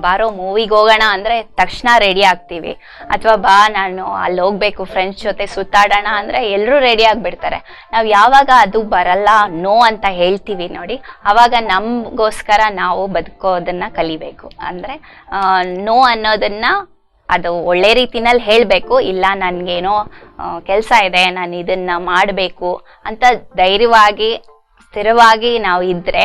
ಬಾರೋ ಮೂವಿಗೆ ಹೋಗೋಣ ಅಂದ್ರೆ ತಕ್ಷಣ ರೆಡಿ ಆಗ್ತೀವಿ. ಅಥವಾ ಬಾ, ನಾನು ಅಲ್ಲಿ ಹೋಗ್ಬೇಕು ಫ್ರೆಂಡ್ಸ್ ಜೊತೆ ಸುತ್ತಾಡೋಣ ಅಂದ್ರೆ ಎಲ್ಲರೂ ರೆಡಿ ಆಗ್ಬಿಡ್ತಾರೆ. ನಾವು ಯಾವಾಗ ಅದು ಬರಲ್ಲ ನೋ ಅಂತ ಹೇಳ್ತೀವಿ ನೋಡಿ. ಅವಾಗ ನಮಗೋಸ್ಕರ ನಾವು ಬದುಕೋದನ್ನ ಕಲಿಬೇಕು. ಅಂದ್ರೆ ನೋ ಅನ್ನೋದನ್ನ ಅದು ಒಳ್ಳೆ ರೀತಿನಲ್ಲಿ ಹೇಳಬೇಕು ಇಲ್ಲ ನನಗೇನೋ ಕೆಲಸ ಇದೆ ನಾನು ಇದನ್ನು ಮಾಡಬೇಕು ಅಂತ ಧೈರ್ಯವಾಗಿ ಸ್ಥಿರವಾಗಿ ನಾವು ಇದ್ದರೆ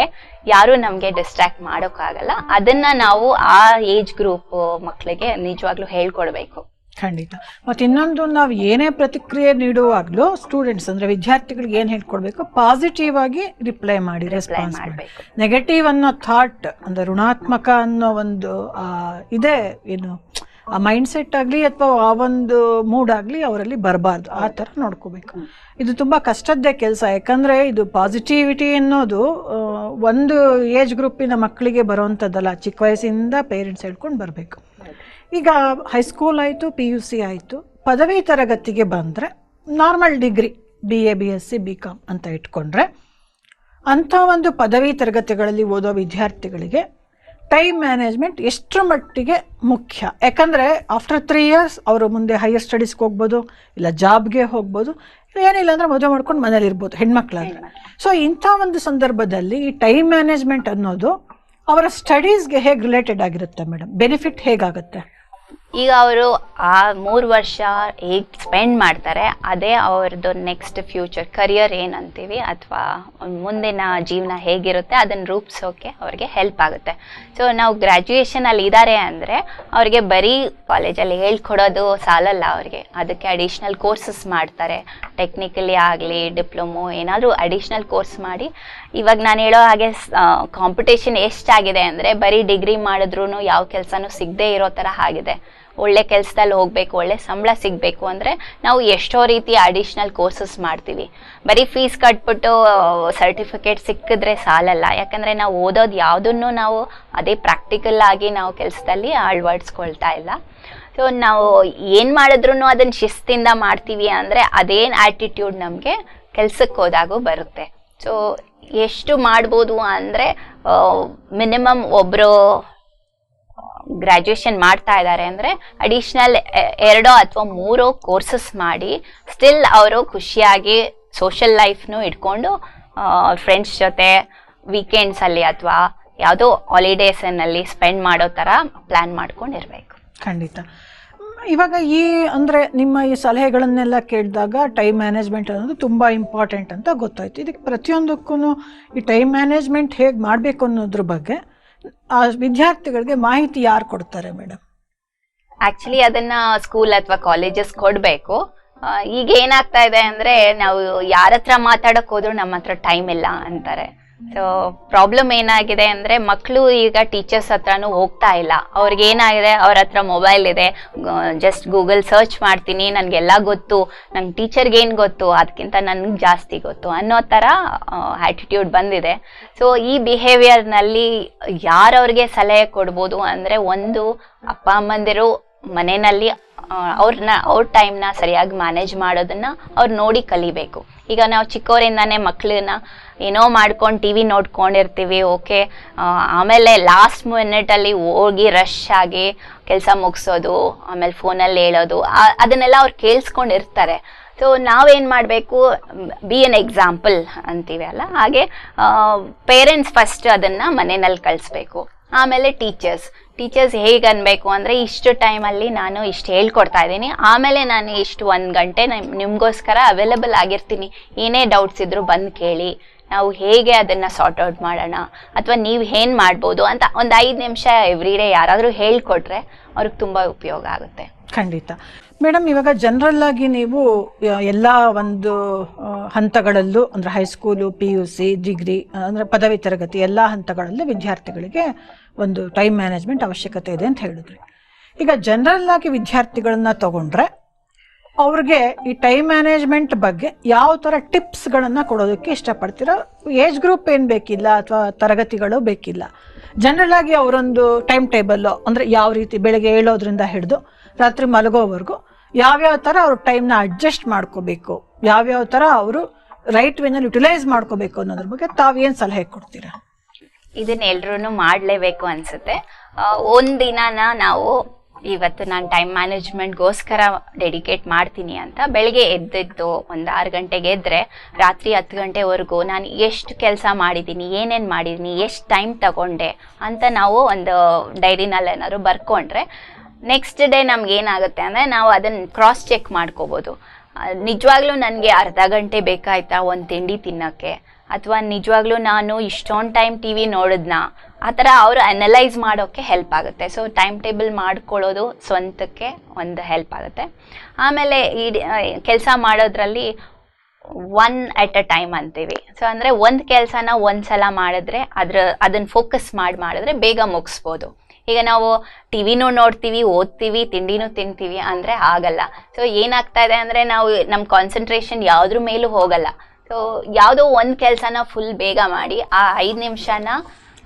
ಯಾರು ನಮಗೆ ಡಿಸ್ಟ್ರಾಕ್ಟ್ ಮಾಡೋಕ್ಕಾಗಲ್ಲ. ಅದನ್ನು ನಾವು ಆ ಏಜ್ ಗ್ರೂಪ್ ಮಕ್ಕಳಿಗೆ ನಿಜವಾಗ್ಲೂ ಹೇಳ್ಕೊಡ್ಬೇಕು. ಖಂಡಿತ. ಮತ್ತು ಇನ್ನೊಂದು ನಾವು ಏನೇ ಪ್ರತಿಕ್ರಿಯೆ ನೀಡುವಾಗಲೂ ಸ್ಟೂಡೆಂಟ್ಸ್ ಅಂದರೆ ವಿದ್ಯಾರ್ಥಿಗಳಿಗೆ ಏನು ಹೇಳ್ಕೊಡ್ಬೇಕು? ಪಾಸಿಟಿವ್ ಆಗಿ ರಿಪ್ಲೈ ಮಾಡಿ ರೆಸ್ಪಾನ್ಸ್ ಮಾಡಬೇಕು. ನೆಗೆಟಿವ್ ಅನ್ನೋ ಥಾಟ್ ಅಂದರೆ ಋಣಾತ್ಮಕ ಅನ್ನೋ ಒಂದು ಇದೆ ಏನು ಆ ಮೈಂಡ್ ಸೆಟ್ ಆಗಲಿ ಅಥವಾ ಆ ಒಂದು ಮೂಡ್ ಆಗಲಿ ಅವರಲ್ಲಿ ಬರಬಾರ್ದು. ಆ ಥರ ನೋಡ್ಕೋಬೇಕು. ಇದು ತುಂಬ ಕಷ್ಟದ್ದೇ ಕೆಲಸ. ಯಾಕಂದರೆ ಇದು ಪಾಸಿಟಿವಿಟಿ ಅನ್ನೋದು ಒಂದು ಏಜ್ ಗ್ರೂಪಿನ ಮಕ್ಕಳಿಗೆ ಬರುವಂಥದ್ದಲ್ಲ ಚಿಕ್ಕ ವಯಸ್ಸಿಂದ ಪೇರೆಂಟ್ಸ್ ಹೇಳ್ಕೊಂಡು ಬರಬೇಕು. ಈಗ ಹೈಸ್ಕೂಲ್ ಆಯಿತು ಪಿ ಯು ಸಿ ಆಯಿತು. ಪದವಿ ತರಗತಿಗೆ ಬಂದರೆ normal degree B A B S C B com ಅಂತ ಇಟ್ಕೊಂಡ್ರೆ ಅಂಥ ಒಂದು ಪದವಿ ತರಗತಿಗಳಲ್ಲಿ ಓದೋ ವಿದ್ಯಾರ್ಥಿಗಳಿಗೆ ಟೈಮ್ ಮ್ಯಾನೇಜ್ಮೆಂಟ್ ಎಷ್ಟರ ಮಟ್ಟಿಗೆ ಮುಖ್ಯ? ಯಾಕಂದರೆ ಆಫ್ಟರ್ ತ್ರೀ ಇಯರ್ಸ್ ಅವರು ಮುಂದೆ ಹೈಯರ್ ಸ್ಟಡೀಸ್ಗೆ ಹೋಗ್ಬೋದು ಇಲ್ಲ ಜಾಬ್ಗೆ ಹೋಗ್ಬೋದು ಇಲ್ಲ ಏನಿಲ್ಲ ಅಂದರೆ ಮದುವೆ ಮಾಡ್ಕೊಂಡು ಮನೇಲಿ ಇರ್ಬೋದು ಹೆಣ್ಮಕ್ಳಾದ್ರೆ. ಸೊ ಇಂಥ ಒಂದು ಸಂದರ್ಭದಲ್ಲಿ ಈ ಟೈಮ್ ಮ್ಯಾನೇಜ್ಮೆಂಟ್ ಅನ್ನೋದು ಅವರ ಸ್ಟಡೀಸ್ಗೆ ಹೇಗೆ ರಿಲೇಟೆಡ್ ಆಗಿರುತ್ತೆ ಮೇಡಮ್ ಬೆನಿಫಿಟ್ ಹೇಗಾಗುತ್ತೆ? ಈಗ ಅವರು ಆ ಮೂರು ವರ್ಷ ಹೇಗೆ ಸ್ಪೆಂಡ್ ಮಾಡ್ತಾರೆ, ಅದೇ ಅವ್ರದ್ದು ನೆಕ್ಸ್ಟ್ ಫ್ಯೂಚರ್ ಕರಿಯರ್ ಏನಂತೀವಿ ಅಥವಾ ಮುಂದಿನ ಜೀವನ ಹೇಗಿರುತ್ತೆ ಅದನ್ನು ರೂಪಿಸೋಕೆ ಅವ್ರಿಗೆ ಹೆಲ್ಪ್ ಆಗುತ್ತೆ. ಸೊ ನಾವು ಗ್ರ್ಯಾಜುಯೇಷನಲ್ಲಿ ಇದ್ದಾರೆ ಅಂದರೆ ಅವ್ರಿಗೆ ಬರೀ ಕಾಲೇಜಲ್ಲಿ ಹೇಳ್ಕೊಡೋದು ಸಾಲಲ್ಲ ಅವ್ರಿಗೆ. ಅದಕ್ಕೆ ಅಡಿಷ್ನಲ್ ಕೋರ್ಸಸ್ ಮಾಡ್ತಾರೆ. ಟೆಕ್ನಿಕಲಿ ಆಗಲಿ ಡಿಪ್ಲೊಮೊ ಏನಾದರೂ ಅಡಿಷ್ನಲ್ ಕೋರ್ಸ್ ಮಾಡಿ. ಇವಾಗ ನಾನು ಹೇಳೋ ಹಾಗೆ ಕಾಂಪಿಟೇಷನ್ ಎಷ್ಟಾಗಿದೆ ಅಂದರೆ ಬರೀ ಡಿಗ್ರಿ ಮಾಡಿದ್ರೂ ಯಾವ ಕೆಲಸನೂ ಸಿಗದೇ ಇರೋ ಥರ ಆಗಿದೆ. ಒಳ್ಳೆ ಕೆಲಸದಲ್ಲಿ ಹೋಗಬೇಕು, ಒಳ್ಳೆ ಸಂಬಳ ಸಿಗಬೇಕು ಅಂದರೆ ನಾವು ಎಷ್ಟೋ ರೀತಿ ಅಡಿಷ್ನಲ್ ಕೋರ್ಸಸ್ ಮಾಡ್ತೀವಿ. ಬರೀ ಫೀಸ್ ಕಟ್ಬಿಟ್ಟು ಸರ್ಟಿಫಿಕೇಟ್ ಸಿಕ್ಕಿದ್ರೆ ಸಾಲಲ್ಲ. ಯಾಕಂದರೆ ನಾವು ಓದೋದು ಯಾವುದನ್ನು ನಾವು ಅದೇ ಪ್ರಾಕ್ಟಿಕಲ್ ಆಗಿ ನಾವು ಕೆಲಸದಲ್ಲಿ ಅಳವಡಿಸ್ಕೊಳ್ತಾ ಇಲ್ಲ. ಸೊ ನಾವು ಏನು ಮಾಡಿದ್ರು ಅದನ್ನು ಶಿಸ್ತಿಂದ ಮಾಡ್ತೀವಿ ಅಂದರೆ ಅದೇನು ಆ್ಯಟಿಟ್ಯೂಡ್ ನಮಗೆ ಕೆಲ್ಸಕ್ಕೆ ಹೋದಾಗೂ ಬರುತ್ತೆ. ಸೊ ಎಷ್ಟು ಮಾಡ್ಬೋದು ಅಂದರೆ ಮಿನಿಮಮ್ ಒಬ್ಬರು ಗ್ರ್ಯಾಜುಯೇಷನ್ ಮಾಡ್ತಾ ಇದ್ದಾರೆ ಅಂದರೆ ಅಡಿಷ್ನಲ್ ಎರಡೋ ಅಥವಾ ಮೂರೋ ಕೋರ್ಸಸ್ ಮಾಡಿ ಸ್ಟಿಲ್ ಅವರು ಖುಷಿಯಾಗಿ ಸೋಷಿಯಲ್ ಲೈಫ್ನು ಇಟ್ಕೊಂಡು ಫ್ರೆಂಡ್ಸ್ ಜೊತೆ ವೀಕೆಂಡ್ಸಲ್ಲಿ ಅಥವಾ ಯಾವುದೋ ಹಾಲಿಡೇಸನ್ನಲ್ಲಿ ಸ್ಪೆಂಡ್ ಮಾಡೋ ಥರ ಪ್ಲ್ಯಾನ್ ಮಾಡ್ಕೊಂಡಿರಬೇಕು. ಖಂಡಿತ. ಇವಾಗ ಈ, ಅಂದರೆ ನಿಮ್ಮ ಈ ಸಲಹೆಗಳನ್ನೆಲ್ಲ ಕೇಳಿದಾಗ ಟೈಮ್ ಮ್ಯಾನೇಜ್ಮೆಂಟ್ ಅನ್ನೋದು ತುಂಬ ಇಂಪಾರ್ಟೆಂಟ್ ಅಂತ ಗೊತ್ತಾಯ್ತು. ಇದಕ್ಕೆ ಪ್ರತಿಯೊಂದಕ್ಕೂ ಈ ಟೈಮ್ ಮ್ಯಾನೇಜ್ಮೆಂಟ್ ಹೇಗೆ ಮಾಡಬೇಕು ಅನ್ನೋದ್ರ ಬಗ್ಗೆ ಆ ವಿದ್ಯಾರ್ಥಿಗಳಿಗೆ ಮಾಹಿತಿ ಯಾರು ಕೊಡ್ತಾರೆ ಮೇಡಮ್ ಆಕ್ಚುಲಿ ಅದನ್ನ ಸ್ಕೂಲ್ ಅಥವಾ ಕಾಲೇಜಸ್ ಕೊಡ್ಬೇಕು. ಈಗ ಏನಾಗ್ತಾ ಇದೆ ಅಂದ್ರೆ ನಾವು ಯಾರ ಹತ್ರ ಮಾತಾಡಕ್ ಹೋದ್ರು ನಮ್ಮ ಹತ್ರ ಟೈಮ್ ಇಲ್ಲ ಅಂತಾರೆ. ಸೊ ಪ್ರಾಬ್ಲಮ್ ಏನಾಗಿದೆ ಅಂದ್ರೆ ಮಕ್ಕಳು ಈಗ ಟೀಚರ್ಸ್ ಹತ್ರನೂ ಹೋಗ್ತಾ ಇಲ್ಲ. ಅವ್ರಿಗೆ ಏನಾಗಿದೆ? ಅವ್ರ ಹತ್ರ ಮೊಬೈಲ್ ಇದೆ. ಜಸ್ಟ್ ಗೂಗಲ್ ಸರ್ಚ್ ಮಾಡ್ತೀನಿ. ನನಗೆಲ್ಲ ಗೊತ್ತು. ನಂಗೆ ಟೀಚರ್ಗೆ ಏನು ಗೊತ್ತು? ಅದಕ್ಕಿಂತ ನನಗೆ ಜಾಸ್ತಿ ಗೊತ್ತು ಅನ್ನೋ ಥರ ಆಟಿಟ್ಯೂಡ್ ಬಂದಿದೆ. ಸೊ ಈ ಬಿಹೇವಿಯರ್ನಲ್ಲಿ ಯಾರವ್ರಿಗೆ ಸಲಹೆ ಕೊಡ್ಬೋದು ಅಂದ್ರೆ ಒಂದು ಅಪ್ಪ, ಅಮ್ಮಂದಿರು ಮನೆಯಲ್ಲಿ ಅವ್ರನ್ನ ಅವ್ರ ಟೈಮ್ನ ಸರಿಯಾಗಿ ಮ್ಯಾನೇಜ್ ಮಾಡೋದನ್ನ ಅವ್ರು ನೋಡಿ ಕಲಿಬೇಕು. ಈಗ ನಾವು ಚಿಕ್ಕವರಿಂದಾನೇ ಮಕ್ಕಳನ್ನ ಏನೋ ಮಾಡ್ಕೊಂಡು ಟಿ ವಿ ನೋಡ್ಕೊಂಡಿರ್ತೀವಿ ಓಕೆ ಆಮೇಲೆ ಲಾಸ್ಟ್ ಮಿನಿಟಲ್ಲಿ ಹೋಗಿ ರಶ್ ಆಗಿ ಕೆಲಸ ಮುಗಿಸೋದು, ಆಮೇಲೆ ಫೋನಲ್ಲಿ ಹೇಳೋದು ಅದನ್ನೆಲ್ಲ ಅವ್ರು ಕೇಳಿಸ್ಕೊಂಡಿರ್ತಾರೆ. ಸೊ ನಾವೇನು ಮಾಡಬೇಕು? ಬಿ ಎನ್ ಎಕ್ಸಾಂಪಲ್ ಅಂತೀವಿ ಅಲ್ಲ? ಹಾಗೆ ಪೇರೆಂಟ್ಸ್ ಫಸ್ಟ್ ಅದನ್ನು ಮನೆಯಲ್ಲಿ ಕಳಿಸ್ಬೇಕು. ಆಮೇಲೆ ಟೀಚರ್ಸ್ ಟೀಚರ್ಸ್ ಹೇಗೆ ಅನ್ಬೇಕು ಅಂದರೆ ಇಷ್ಟು ಟೈಮಲ್ಲಿ ನಾನು ಇಷ್ಟು ಹೇಳ್ಕೊಡ್ತಾ ಇದ್ದೀನಿ. ಆಮೇಲೆ ನಾನು ಇಷ್ಟು ಒಂದು ಗಂಟೆ ನಿಮಗೋಸ್ಕರ ಅವೈಲಬಲ್ ಆಗಿರ್ತೀನಿ. ಏನೇ ಡೌಟ್ಸ್ ಇದ್ದರೂ ಬಂದು ಕೇಳಿ. ನಾವು ಹೇಗೆ ಅದನ್ನು ಸಾರ್ಟ್ ಔಟ್ ಮಾಡೋಣ? ಅಥವಾ ನೀವು ಏನು ಮಾಡ್ಬೋದು ಅಂತ ಒಂದು ಐದು ನಿಮಿಷ ಎವ್ರಿ ಡೇ ಯಾರಾದರೂ ಹೇಳ್ಕೊಟ್ರೆ ಅವ್ರಿಗೆ ತುಂಬ ಉಪಯೋಗ ಆಗುತ್ತೆ. ಖಂಡಿತ. ಮೇಡಮ್ ಇವಾಗ ಜನರಲ್ ಆಗಿ ನೀವು ಎಲ್ಲ ಒಂದು ಹಂತಗಳಲ್ಲೂ ಅಂದರೆ high school P U C degree ಅಂದರೆ ಪದವಿ ತರಗತಿ ಎಲ್ಲ ಹಂತಗಳಲ್ಲೂ ವಿದ್ಯಾರ್ಥಿಗಳಿಗೆ ಒಂದು ಟೈಮ್ ಮ್ಯಾನೇಜ್ಮೆಂಟ್ ಅವಶ್ಯಕತೆ ಇದೆ ಅಂತ ಹೇಳಿದ್ರಿ. ಈಗ ಜನರಲ್ ಆಗಿ ವಿದ್ಯಾರ್ಥಿಗಳನ್ನ ತಗೊಂಡ್ರೆ ಅವ್ರಿಗೆ ಈ ಟೈಮ್ ಮ್ಯಾನೇಜ್ಮೆಂಟ್ ಬಗ್ಗೆ ಯಾವ ಥರ ಟಿಪ್ಸ್ಗಳನ್ನು ಕೊಡೋದಕ್ಕೆ ಇಷ್ಟಪಡ್ತೀರಾ? ಏಜ್ ಗ್ರೂಪ್ ಏನು ಬೇಕಿಲ್ಲ ಅಥವಾ ತರಗತಿಗಳು ಬೇಕಿಲ್ಲ. ಜನರಲ್ ಆಗಿ ಅವರೊಂದು ಟೈಮ್ ಟೇಬಲ್ಲು ಅಂದರೆ ಯಾವ ರೀತಿ ಬೆಳಗ್ಗೆ ಏಳೋದ್ರಿಂದ ಹಿಡಿದು ರಾತ್ರಿ ಮಲಗೋವರೆಗೂ ಯಾವ್ಯಾವ ಥರ ಅವ್ರ ಟೈಮ್ನ ಅಡ್ಜಸ್ಟ್ ಮಾಡ್ಕೋಬೇಕು, ಯಾವ್ಯಾವ ಥರ ಅವರು ರೈಟ್ ವೇನಲ್ಲಿ ಯುಟಿಲೈಸ್ ಮಾಡ್ಕೋಬೇಕು ಅನ್ನೋದ್ರ ಬಗ್ಗೆ ತಾವೇನು ಸಲಹೆ ಕೊಡ್ತೀರಾ? ಇದನ್ನ ಎಲ್ರೂ ಮಾಡಲೇಬೇಕು ಅನ್ಸುತ್ತೆ. ಒಂದು ಒಂದ್ ದಿನಾನ ನಾವು ಇವತ್ತು ನಾನು ಟೈಮ್ ಮ್ಯಾನೇಜ್ಮೆಂಟ್ಗೋಸ್ಕರ ಡೆಡಿಕೇಟ್ ಮಾಡ್ತೀನಿ ಅಂತ ಬೆಳಿಗ್ಗೆ ಎದ್ದಿದ್ದು ಒಂದು ಆರು ಗಂಟೆಗೆ ಎದ್ದರೆ ರಾತ್ರಿ ಹತ್ತು ಗಂಟೆವರೆಗೂ ನಾನು ಎಷ್ಟು ಕೆಲಸ ಮಾಡಿದ್ದೀನಿ ಏನೇನು ಮಾಡಿದ್ದೀನಿ ಎಷ್ಟು ಟೈಮ್ ತಗೊಂಡೆ ಅಂತ ನಾವು ಒಂದು ಡೈರಿನಲ್ಲಿ ಏನಾದ್ರು ಬರ್ಕೊಂಡ್ರೆ ನೆಕ್ಸ್ಟ್ ಡೇ ನಮ್ಗೆ ಏನಾಗುತ್ತೆ ಅಂದರೆ ನಾವು ಅದನ್ನು ಕ್ರಾಸ್ ಚೆಕ್ ಮಾಡ್ಕೋಬೋದು. ನಿಜವಾಗ್ಲೂ ನನಗೆ ಅರ್ಧ ಗಂಟೆ ಬೇಕಾಯ್ತಾ ಒಂದು ತಿಂಡಿ ತಿನ್ನೋಕ್ಕೆ? ಅಥವಾ ನಿಜವಾಗ್ಲೂ ನಾನು ಇಷ್ಟೊಂದು ಟೈಮ್ ಟಿ ವಿ ನೋಡಿದ್ನಾ, ಆ ಥರ ಅವರು ಅನಲೈಸ್ ಮಾಡೋಕ್ಕೆ ಹೆಲ್ಪ್ ಆಗುತ್ತೆ. ಸೊ ಟೈಮ್ ಟೇಬಲ್ ಮಾಡ್ಕೊಳ್ಳೋದು ಸ್ವಂತಕ್ಕೆ ಒಂದು ಹೆಲ್ಪ್ ಆಗುತ್ತೆ. ಆಮೇಲೆ ಈ ಕೆಲಸ ಮಾಡೋದ್ರಲ್ಲಿ ಒನ್ ಅಟ್ ಅ ಟೈಮ್ ಅಂತೀವಿ. ಸೊ ಅಂದರೆ ಒಂದು ಕೆಲಸನ ಒಂದು ಸಲ ಮಾಡಿದ್ರೆ ಅದ್ರ ಅದನ್ನು ಫೋಕಸ್ ಮಾಡಿ ಮಾಡಿದ್ರೆ ಬೇಗ ಮುಗಿಸ್ಬೋದು. ಈಗ ನಾವು ಟಿ ವಿನೂ ನೋಡ್ತೀವಿ, ಓದ್ತೀವಿ, ತಿಂಡಿನೂ ತಿಂತೀವಿ ಅಂದರೆ ಆಗಲ್ಲ. ಸೊ ಏನಾಗ್ತಾ ಇದೆ ಅಂದರೆ ನಾವು ನಮ್ಮ ಕಾನ್ಸಂಟ್ರೇಷನ್ ಯಾವುದ್ರ ಮೇಲೂ ಹೋಗಲ್ಲ. ಸೊ ಯಾವುದೋ ಒಂದು ಕೆಲಸನ ಫುಲ್ ಬೇಗ ಮಾಡಿ ಆ ಐದು ನಿಮಿಷನ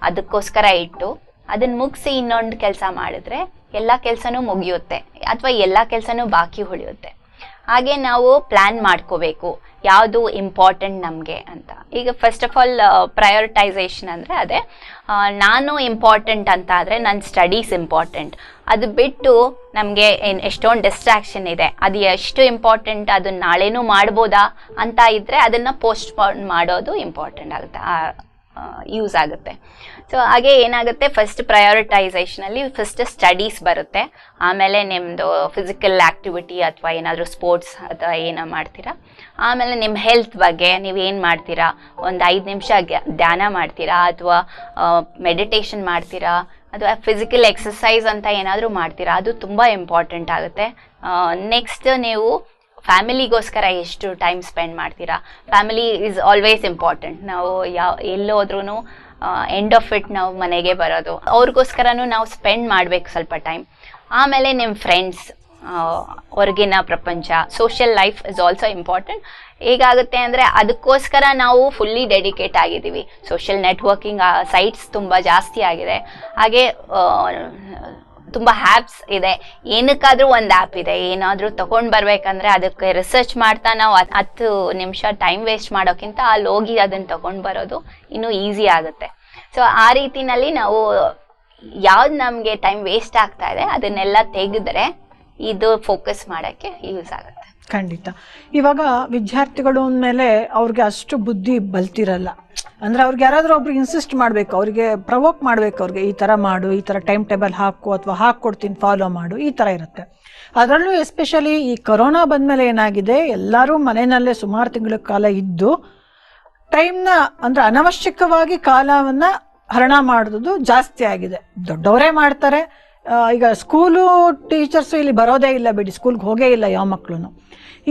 ಅದಕ್ಕೋಸ್ಕರ ಇಟ್ಟು ಅದನ್ನ ಮುಗಿಸಿ ಇನ್ನೊಂದು ಕೆಲಸ ಮಾಡಿದ್ರೆ ಎಲ್ಲ ಕೆಲಸನೂ ಮುಗಿಯುತ್ತೆ. ಅಥವಾ ಎಲ್ಲ ಕೆಲಸನೂ ಬಾಕಿ ಉಳಿಯುತ್ತೆ. ಹಾಗೆ ನಾವು ಪ್ಲ್ಯಾನ್ ಮಾಡ್ಕೋಬೇಕು. ಯಾವುದು ಇಂಪಾರ್ಟೆಂಟ್ ನಮಗೆ ಅಂತ. ಈಗ ಫಸ್ಟ್ ಆಫ್ ಆಲ್ ಪ್ರಯೋರಿಟೈಸೇಷನ್ ಅಂದರೆ ಅದೇ ನಾನು ಇಂಪಾರ್ಟೆಂಟ್ ಅಂತ ಆದರೆ ನನ್ನ ಸ್ಟಡೀಸ್ ಇಂಪಾರ್ಟೆಂಟ್ ಅದು ಬಿಟ್ಟು ನಮಗೆ ಏನು ಎಷ್ಟೊಂದು ಡಿಸ್ಟ್ರಾಕ್ಷನ್ ಇದೆ, ಅದು ಎಷ್ಟು ಇಂಪಾರ್ಟೆಂಟ್ ಅದನ್ನ ನಾಳೆನೂ ಮಾಡ್ಬೋದಾ ಅಂತ ಇದ್ದರೆ ಅದನ್ನು ಪೋಸ್ಟ್ಪೋನ್ ಮಾಡೋದು ಇಂಪಾರ್ಟೆಂಟ್ ಆಗುತ್ತೆ. ಯೂಸ್ ಆಗುತ್ತೆ. ಸೊ ಹಾಗೆ ಏನಾಗುತ್ತೆ? ಫಸ್ಟ್ ಪ್ರಯಾರಿಟೈಸೇಷನಲ್ಲಿ ಫಸ್ಟ್ ಸ್ಟಡೀಸ್ ಬರುತ್ತೆ. ಆಮೇಲೆ ನಿಮ್ಮದು ಫಿಸಿಕಲ್ ಆ್ಯಕ್ಟಿವಿಟಿ ಅಥವಾ ಏನಾದರೂ ಸ್ಪೋರ್ಟ್ಸ್ ಅಥವಾ ಏನೋ ಮಾಡ್ತೀರಾ. ಆಮೇಲೆ ನಿಮ್ಮ ಹೆಲ್ತ್ ಬಗ್ಗೆ ನೀವೇನು ಮಾಡ್ತೀರಾ? ಒಂದು ಐದು ನಿಮಿಷ ಧ್ಯಾನ ಮಾಡ್ತೀರಾ? ಅಥವಾ ಮೆಡಿಟೇಷನ್ ಮಾಡ್ತೀರಾ? ಅಥವಾ ಫಿಸಿಕಲ್ ಎಕ್ಸಸೈಸ್ ಅಂತ ಏನಾದರೂ ಮಾಡ್ತೀರಾ? ಅದು ತುಂಬ ಇಂಪಾರ್ಟೆಂಟ್ ಆಗುತ್ತೆ. ನೆಕ್ಸ್ಟ್ ನೀವು ಫ್ಯಾಮಿಲಿಗೋಸ್ಕರ ಎಷ್ಟು ಟೈಮ್ ಸ್ಪೆಂಡ್ ಮಾಡ್ತೀರಾ? ಫ್ಯಾಮಿಲಿ ಈಸ್ ಆಲ್ವೇಸ್ ಇಂಪಾರ್ಟೆಂಟ್ ನಾವು ಯಾವ ಎಲ್ಲೋದ್ರೂ ಎಂಡ್ ಆಫ್ ಇಟ್ ನಾವು ಮನೆಗೆ ಬರೋದು. ಅವ್ರಿಗೋಸ್ಕರನೂ ನಾವು ಸ್ಪೆಂಡ್ ಮಾಡಬೇಕು ಸ್ವಲ್ಪ ಟೈಮ್ ಆಮೇಲೆ ನಿಮ್ಮ ಫ್ರೆಂಡ್ಸ್ ಹೊರಗಿನ ಪ್ರಪಂಚ social life is also important ಹೇಗಾಗುತ್ತೆ ಅಂದರೆ ಅದಕ್ಕೋಸ್ಕರ ನಾವು ಫುಲ್ಲಿ ಡೆಡಿಕೇಟ್ ಆಗಿದ್ದೀವಿ. ಸೋಷಿಯಲ್ ನೆಟ್ವರ್ಕಿಂಗ್ ಸೈಟ್ಸ್ ತುಂಬ ಜಾಸ್ತಿ ಆಗಿದೆ. ಹಾಗೆ ತುಂಬ ಆ್ಯಪ್ಸ್ ಇದೆ. ಏನಕ್ಕಾದ್ರೂ ಒಂದು ಆ್ಯಪ್ ಇದೆ. ಏನಾದರೂ ತಗೊಂಡ್ ಬರ್ಬೇಕಂದ್ರೆ ಅದಕ್ಕೆ ರಿಸರ್ಚ್ ಮಾಡ್ತಾ ನಾವು ಹತ್- ಹತ್ತು ನಿಮಿಷ ಟೈಮ್ ವೇಸ್ಟ್ ಮಾಡೋಕ್ಕಿಂತ ಅಲ್ಲಿ ಹೋಗಿ ಅದನ್ನ ತಗೊಂಡ್ ಬರೋದು ಇನ್ನೂ ಈಸಿ ಆಗುತ್ತೆ. ಸೊ ಆ ರೀತಿನಲ್ಲಿ ನಾವು ಯಾವ್ದು ನಮಗೆ ಟೈಮ್ ವೇಸ್ಟ್ ಆಗ್ತಾ ಇದೆ, ಅದನ್ನೆಲ್ಲ ತೆಗೆದ್ರೆ ಇದು ಫೋಕಸ್ ಮಾಡೋಕ್ಕೆ ಯೂಸ್ ಆಗುತ್ತೆ. ಖಂಡಿತ. ಇವಾಗ ವಿದ್ಯಾರ್ಥಿಗಳು ಅಂದಮೇಲೆ ಅವ್ರಿಗೆ ಅಷ್ಟು ಬುದ್ಧಿ ಬಲ್ತಿರಲ್ಲ. ಅಂದ್ರೆ ಅವ್ರಿಗೆ ಯಾರಾದರೂ ಒಬ್ರು ಇನ್ಸಿಸ್ಟ್ ಮಾಡಬೇಕು, ಅವರಿಗೆ ಪ್ರವೋಕ್ ಮಾಡಬೇಕು, ಅವ್ರಿಗೆ ಈ ಥರ ಮಾಡು, ಈ ಥರ ಟೈಮ್ ಟೇಬಲ್ ಹಾಕು ಅಥವಾ ಹಾಕ್ಕೊಡ್ತೀನಿ ಫಾಲೋ ಮಾಡು, ಈ ಥರ ಇರುತ್ತೆ. ಅದರಲ್ಲೂ ಎಸ್ಪೆಷಲಿ ಈ ಕೊರೋನಾ ಬಂದಮೇಲೆ ಏನಾಗಿದೆ, ಎಲ್ಲರೂ ಮನೆಯಲ್ಲೇ ಸುಮಾರು ತಿಂಗಳ ಕಾಲ ಇದ್ದು ಟೈಮ್ನ ಅಂದ್ರೆ ಅನವಶ್ಯಕವಾಗಿ ಕಾಲವನ್ನ ಹರಣ ಮಾಡೋದು ಜಾಸ್ತಿ ಆಗಿದೆ. ದೊಡ್ಡವರೇ ಮಾಡ್ತಾರೆ. ಈಗ ಸ್ಕೂಲು ಟೀಚರ್ಸು ಇಲ್ಲಿ ಬರೋದೇ ಇಲ್ಲ ಬಿಡಿ ಸ್ಕೂಲ್ಗೆ ಹೋಗೇ ಇಲ್ಲ ಯಾವ ಮಕ್ಕಳು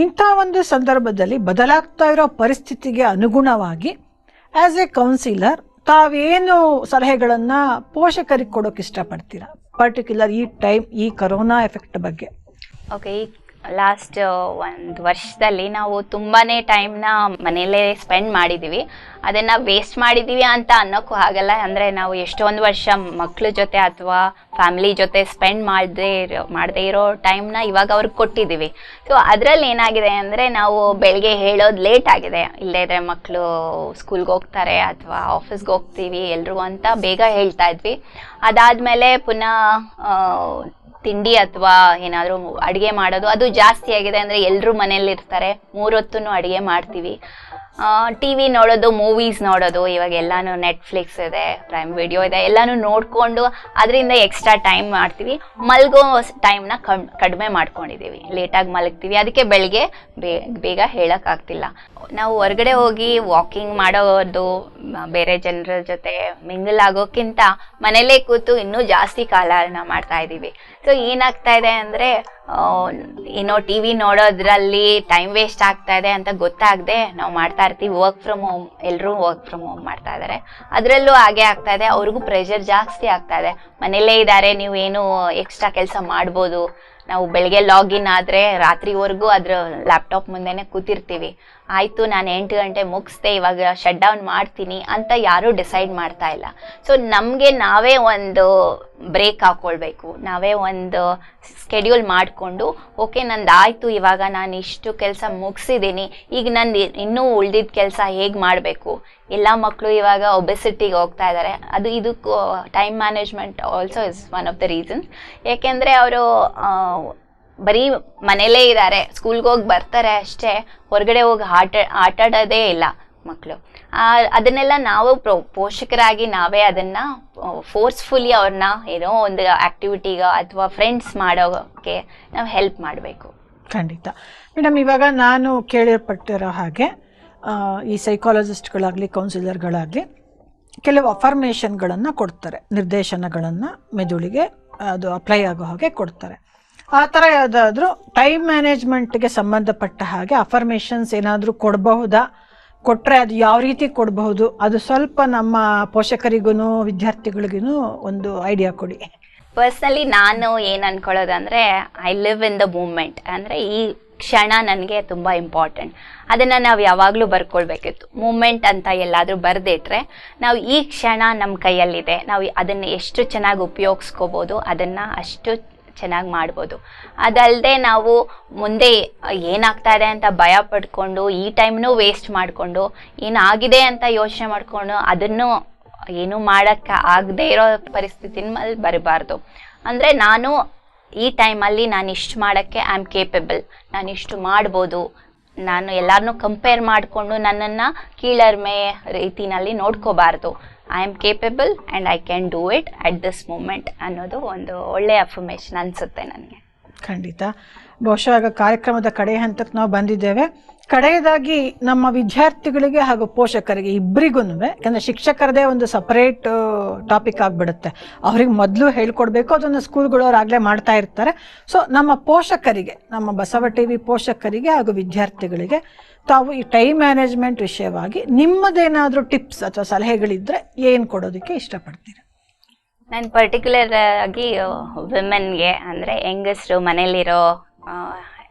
ಇಂಥ ಒಂದು ಸಂದರ್ಭದಲ್ಲಿ ಬದಲಾಗ್ತಾ ಇರೋ ಪರಿಸ್ಥಿತಿಗೆ ಅನುಗುಣವಾಗಿ ಆ್ಯಸ್ ಎ ಕೌನ್ಸಿಲರ್ ತಾವೇನು ಸಲಹೆಗಳನ್ನು ಪೋಷಕರಿಗೆ ಕೊಡೋಕೆ ಇಷ್ಟಪಡ್ತೀರಾ? ಪರ್ಟಿಕ್ಯುಲರ್ ಈ ಟೈಮ್ ಈ ಕರೋನಾ ಎಫೆಕ್ಟ್ ಬಗ್ಗೆ. ಓಕೆ ಈ ಲಾಸ್ಟ್ ಒಂದು ವರ್ಷದಲ್ಲಿ ನಾವು ತುಂಬಾನೇ ಟೈಮ್ನ ಮನೆಯಲ್ಲೇ ಸ್ಪೆಂಡ್ ಮಾಡಿದ್ದೀವಿ ಅದನ್ನ ವೇಸ್ಟ್ ಮಾಡಿದ್ದೀವಿ ಅಂತ ಅನ್ನೋಕ್ಕೂ ಆಗಲ್ಲ ಅಂದರೆ ನಾವು ಎಷ್ಟೊಂದು ವರ್ಷ ಮಕ್ಕಳ ಜೊತೆ ಅಥವಾ ಫ್ಯಾಮಿಲಿ ಜೊತೆ ಸ್ಪೆಂಡ್ ಮಾಡದೇ ಇರೋ ಮಾಡದೇ ಇರೋ ಟೈಮ್ನ ಇವಾಗ ಅವ್ರಿಗೆ ಕೊಟ್ಟಿದ್ದೀವಿ ಸೊ ಅದರಲ್ಲಿ ಏನಾಗಿದೆ ಅಂದರೆ ನಾವು ಬೆಳಗ್ಗೆ ಹೇಳೋದು ಲೇಟ್ ಆಗಿದೆ. ಇಲ್ಲದೇ ಇದ್ರೆ ಮಕ್ಕಳು ಸ್ಕೂಲ್ಗೆ ಹೋಗ್ತಾರೆ ಅಥವಾ ಆಫೀಸ್ಗೆ ಹೋಗ್ತೀವಿ ಎಲ್ರಿಗೂ ಅಂತ ಬೇಗ ಹೇಳ್ತಾ ಇದ್ವಿ. ಅದಾದಮೇಲೆ ಪುನಃ ತಿಂಡಿ ಅಥವಾ ಏನಾದರೂ ಅಡುಗೆ ಮಾಡೋದು ಅದು ಜಾಸ್ತಿ ಆಗಿದೆ ಅಂದರೆ ಎಲ್ಲರೂ ಮನೇಲಿರ್ತಾರೆ ಮೂರೊತ್ತೂ ಅಡುಗೆ ಮಾಡ್ತೀವಿ. ಟಿ ವಿ ನೋಡೋದು ಮೂವೀಸ್ ನೋಡೋದು ಇವಾಗ ಎಲ್ಲಾನು ನೆಟ್ಫ್ಲಿಕ್ಸ್ ಇದೆ ಪ್ರೈಮ್ ವಿಡಿಯೋ ಇದೆ, ಎಲ್ಲಾನು ನೋಡಿಕೊಂಡು ಅದರಿಂದ ಎಕ್ಸ್ಟ್ರಾ ಟೈಮ್ ಮಾಡ್ತೀವಿ. ಮಲ್ಗೋ ಟೈಮ್ನ ಕಮ್, ಕಡಿಮೆ ಮಾಡ್ಕೊಂಡಿದ್ದೀವಿ ಲೇಟಾಗಿ ಮಲಗ್ತೀವಿ. ಅದಕ್ಕೆ ಬೆಳಗ್ಗೆ ಬೇಗ ಹೇಳೋಕ್ಕಾಗ್ತಿಲ್ಲ. ನಾವು ಹೊರಗಡೆ ಹೋಗಿ ವಾಕಿಂಗ್ ಮಾಡೋದು ಬೇರೆ ಜನರ ಜೊತೆ ಮಿಂಗಲ್ ಆಗೋಕ್ಕಿಂತ ಮನೇಲೇ ಕೂತು ಇನ್ನೂ ಜಾಸ್ತಿ ಕಾಲನ ಮಾಡ್ತಾ ಇದ್ದೀವಿ ಸೊ ಏನಾಗ್ತಾ ಇದೆ ಅಂದರೆ ಏನೋ ಟಿ ವಿ ನೋಡೋದ್ರಲ್ಲಿ ಟೈಮ್ ವೇಸ್ಟ್ ಆಗ್ತಾ ಇದೆ ಅಂತ ಗೊತ್ತಾಗದೆ ನಾವು ಮಾಡ್ತಾ ಇರ್ತೀವಿ. ವರ್ಕ್ ಫ್ರಮ್ ಹೋಮ್ ಎಲ್ಲರೂ ವರ್ಕ್ ಫ್ರಮ್ ಹೋಮ್ ಮಾಡ್ತಾ ಇದ್ದಾರೆ ಅದರಲ್ಲೂ ಹಾಗೆ ಆಗ್ತಾ ಇದೆ. ಅವ್ರಿಗೂ ಪ್ರೆಷರ್ ಜಾಸ್ತಿ ಆಗ್ತಾ ಇದೆ. ಮನೇಲೇ ಇದ್ದಾರೆ ನೀವು ಏನು ಎಕ್ಸ್ಟ್ರಾ ಕೆಲಸ ಮಾಡ್ಬೋದು. ನಾವು ಬೆಳಗ್ಗೆ ಲಾಗಿನ್ ಆದರೆ ರಾತ್ರಿವರೆಗೂ ಅದರ ಲ್ಯಾಪ್ಟಾಪ್ ಮುಂದೆನೆ ಕೂತಿರ್ತೀವಿ. ಆಯಿತು, ನಾನು ಎಂಟು ಗಂಟೆ ಮುಗಿಸ್ದೆ, ಇವಾಗ ಶಟ್ ಡೌನ್ ಮಾಡ್ತೀನಿ ಅಂತ ಯಾರೂ ಡಿಸೈಡ್ ಮಾಡ್ತಾ ಇಲ್ಲ. ಸೊ ನಮಗೆ ನಾವೇ ಒಂದು ಬ್ರೇಕ್ ಹಾಕ್ಕೊಳ್ಬೇಕು ನಾವೇ ಒಂದು ಸ್ಕೆಡ್ಯೂಲ್ ಮಾಡಿಕೊಂಡು ಓಕೆ ನಂದು ಆಯಿತು, ಇವಾಗ ನಾನು ಇಷ್ಟು ಕೆಲಸ ಮುಗಿಸಿದ್ದೀನಿ ಈಗ ನಂದು ಇನ್ನೂ ಉಳಿದಿದ್ದ ಕೆಲಸ ಹೇಗೆ ಮಾಡಬೇಕು? ಎಲ್ಲ ಮಕ್ಕಳು ಇವಾಗ ಒಬೆಸಿಟಿಗೆ ಹೋಗ್ತಾ ಇದ್ದಾರೆ ಅದು ಇದಕ್ಕೂ time management also is one of the reasons ಏಕೆಂದರೆ ಅವರು ಬರೀ ಮನೇಲೇ ಇದ್ದಾರೆ ಸ್ಕೂಲ್ಗೆ ಹೋಗಿ ಬರ್ತಾರೆ ಅಷ್ಟೇ, ಹೊರಗಡೆ ಹೋಗಿ ಆಟ, ಆಟಾಡೋದೇ ಇಲ್ಲ ಮಕ್ಕಳು ಅದನ್ನೆಲ್ಲ ನಾವು ಪ್ರೊ, ಪೋಷಕರಾಗಿ ನಾವೇ ಅದನ್ನು ಫೋರ್ಸ್ಫುಲಿ ಅವ್ರನ್ನ ಏನೋ ಒಂದು ಆ್ಯಕ್ಟಿವಿಟಿಗ ಅಥವಾ ಫ್ರೆಂಡ್ಸ್ ಮಾಡೋಕ್ಕೆ ನಾವು ಹೆಲ್ಪ್ ಮಾಡಬೇಕು. ಖಂಡಿತ. ಮೇಡಮ್, ಇವಾಗ ನಾನು ಕೇಳಿರ್ಪಟ್ಟಿರೋ ಹಾಗೆ ಈ ಸೈಕಾಲಜಿಸ್ಟ್ಗಳಾಗಲಿ ಕೌನ್ಸಿಲರ್ಗಳಾಗಲಿ ಕೆಲವು ಅಫರ್ಮೇಷನ್ಗಳನ್ನು ಕೊಡ್ತಾರೆ, ನಿರ್ದೇಶನಗಳನ್ನು ಮೆದುಳಿಗೆ, ಅದು ಅಪ್ಲೈ ಆಗೋ ಹಾಗೆ ಕೊಡ್ತಾರೆ. ಆ ಥರ ಯಾವುದಾದ್ರೂ ಟೈಮ್ ಮ್ಯಾನೇಜ್ಮೆಂಟ್ಗೆ ಸಂಬಂಧಪಟ್ಟ ಹಾಗೆ ಅಫರ್ಮೇಷನ್ಸ್ ಏನಾದರೂ ಕೊಡಬಹುದಾ? ಕೊಟ್ಟರೆ ಅದು ಯಾವ ರೀತಿ ಕೊಡಬಹುದು? ಅದು ಸ್ವಲ್ಪ ನಮ್ಮ ಪೋಷಕರಿಗೂ ವಿದ್ಯಾರ್ಥಿಗಳಿಗೂ ಒಂದು ಐಡಿಯಾ ಕೊಡಿ. ಪರ್ಸ್ನಲಿ ನಾನು ಏನು ಅನ್ಕೊಳ್ಳೋದಂದ್ರೆ I live in the moment ಅಂದರೆ ಈ ಕ್ಷಣ ನನಗೆ ತುಂಬ ಇಂಪಾರ್ಟೆಂಟ್ ಅದನ್ನು ನಾವು ಯಾವಾಗಲೂ ಬರ್ಕೊಳ್ಬೇಕಿತ್ತು. ಮೂಮೆಂಟ್ ಅಂತ ಎಲ್ಲಾದರೂ ಬರೆದಿಟ್ರೆ, ನಾವು ಈ ಕ್ಷಣ ನಮ್ಮ ಕೈಯಲ್ಲಿದೆ. ನಾವು ಅದನ್ನು ಎಷ್ಟು ಚೆನ್ನಾಗಿ ಉಪಯೋಗಿಸ್ಕೋಬೋದು, ಅದನ್ನು ಅಷ್ಟು ಚೆನ್ನಾಗಿ ಮಾಡ್ಬೋದು. ಅದಲ್ಲದೆ ನಾವು ಮುಂದೆ ಏನಾಗ್ತಾ ಇದೆ ಅಂತ ಭಯ ಪಡ್ಕೊಂಡು, ಈ ಟೈಮ್ನೂ ವೇಸ್ಟ್ ಮಾಡಿಕೊಂಡು, ಏನಾಗಿದೆ ಅಂತ ಯೋಚನೆ ಮಾಡಿಕೊಂಡು, ಅದನ್ನು ಏನು ಮಾಡೋಕ್ಕೆ ಆಗದೆ ಇರೋ ಪರಿಸ್ಥಿತಿನ ಮೇಲೆ ಬರಬಾರ್ದು. ಅಂದರೆ ನಾನು ಈ ಟೈಮಲ್ಲಿ ನಾನು ಇಷ್ಟು ಮಾಡೋಕ್ಕೆ ಐ ಆಮ್ ಕೇಪಬಲ್ ನಾನು ಇಷ್ಟು ಮಾಡ್ಬೋದು. ನಾನು ಎಲ್ಲರನ್ನೂ ಕಂಪೇರ್ ಮಾಡಿಕೊಂಡು ನನ್ನನ್ನು ಕೀಳರ್ಮೆ ರೀತಿನಲ್ಲಿ ನೋಡ್ಕೋಬಾರ್ದು. I am capable and I can do it at this moment ಅನ್ನೋದು ಒಂದು ಒಳ್ಳೆಯ ಅಫರ್ಮೇಷನ್ ಅನಿಸುತ್ತೆ ನನಗೆ. ಖಂಡಿತ. ಬಹುಶಃ ಆಗ ಕಾರ್ಯಕ್ರಮದ ಕಡೆ ಹಂತಕ್ಕೆ ನಾವು ಬಂದಿದ್ದೇವೆ. ಕಡೆಯದಾಗಿ ನಮ್ಮ ವಿದ್ಯಾರ್ಥಿಗಳಿಗೆ ಹಾಗೂ ಪೋಷಕರಿಗೆ ಇಬ್ಬರಿಗೂ ಯಾಕಂದರೆ ಶಿಕ್ಷಕರದೇ ಒಂದು ಸಪರೇಟ್ ಟಾಪಿಕ್ ಆಗಿಬಿಡುತ್ತೆ. ಅವ್ರಿಗೆ ಮೊದಲು ಹೇಳ್ಕೊಡ್ಬೇಕು, ಅದನ್ನು ಸ್ಕೂಲ್ಗಳವ್ರು ಆಗಲೇ ಮಾಡ್ತಾ ಇರ್ತಾರೆ. ಸೊ ನಮ್ಮ ಪೋಷಕರಿಗೆ, ನಮ್ಮ ಬಸವ ಟಿ ವಿ ಪೋಷಕರಿಗೆ ಹಾಗೂ ವಿದ್ಯಾರ್ಥಿಗಳಿಗೆ ತಾವು ಈ ಟೈಮ್ ಮ್ಯಾನೇಜ್ಮೆಂಟ್ ವಿಷಯವಾಗಿ ನಿಮ್ಮದೇನಾದರೂ ಟಿಪ್ಸ್ ಅಥವಾ ಸಲಹೆಗಳಿದ್ದರೆ ಏನು ಕೊಡೋದಕ್ಕೆ ಇಷ್ಟಪಡ್ತೀರಾ? ನಾನು ಪರ್ಟಿಕ್ಯುಲರ್ ಆಗಿ ವಿಮೆನ್ಗೆ ಅಂದರೆ ಯಂಗಸ್ಟು ಮನೇಲಿರೋ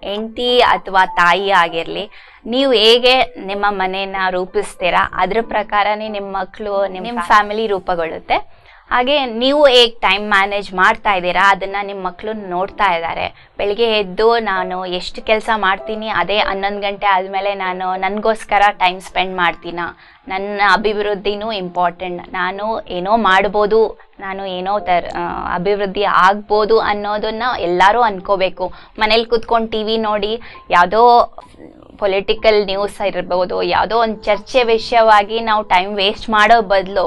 ಹೆಂಡತಿ ಅಥವಾ ತಾಯಿ ಆಗಿರಲಿ ನೀವು ಹೇಗೆ ನಿಮ್ಮ ಮನೆಯನ್ನ ರೂಪಿಸ್ತೀರಾ? ಅದ್ರ ಪ್ರಕಾರನೇ ನಿಮ್ಮ ಮಕ್ಕಳು ನಿಮ್ಮ ಫ್ಯಾಮಿಲಿ ರೂಪುಗೊಳ್ಳುತ್ತೆ. ಹಾಗೆ ನೀವು ಹೇಗೆ ಟೈಮ್ ಮ್ಯಾನೇಜ್ ಮಾಡ್ತಾ ಇದ್ದೀರಾ, ಅದನ್ನು ನಿಮ್ಮ ಮಕ್ಕಳು ನೋಡ್ತಾ ಇದ್ದಾರೆ. ಬೆಳಿಗ್ಗೆ ಎದ್ದು ನಾನು ಎಷ್ಟು ಕೆಲಸ ಮಾಡ್ತೀನಿ, ಅದೇ ಹನ್ನೊಂದು ಗಂಟೆ ಆದಮೇಲೆ ನಾನು ನನಗೋಸ್ಕರ ಟೈಮ್ ಸ್ಪೆಂಡ್ ಮಾಡ್ತೀನ? ನನ್ನ ಅಭಿವೃದ್ಧಿನೂ ಇಂಪಾರ್ಟೆಂಟ್ ನಾನು ಏನೋ ಮಾಡ್ಬೋದು, ನಾನು ಏನೋ ತರ ಅಭಿವೃದ್ಧಿ ಆಗ್ಬೋದು ಅನ್ನೋದನ್ನು ಎಲ್ಲರೂ ಅನ್ಕೋಬೇಕು. ಮನೇಲಿ ಕೂತ್ಕೊಂಡು ಟಿ ವಿ ನೋಡಿ, ಯಾವುದೋ ಪೊಲಿಟಿಕಲ್ ನ್ಯೂಸ್ ಇರ್ಬೋದು, ಯಾವುದೋ ಒಂದು ಚರ್ಚೆ ವಿಷಯವಾಗಿ ನಾವು ಟೈಮ್ ವೇಸ್ಟ್ ಮಾಡೋ ಬದಲು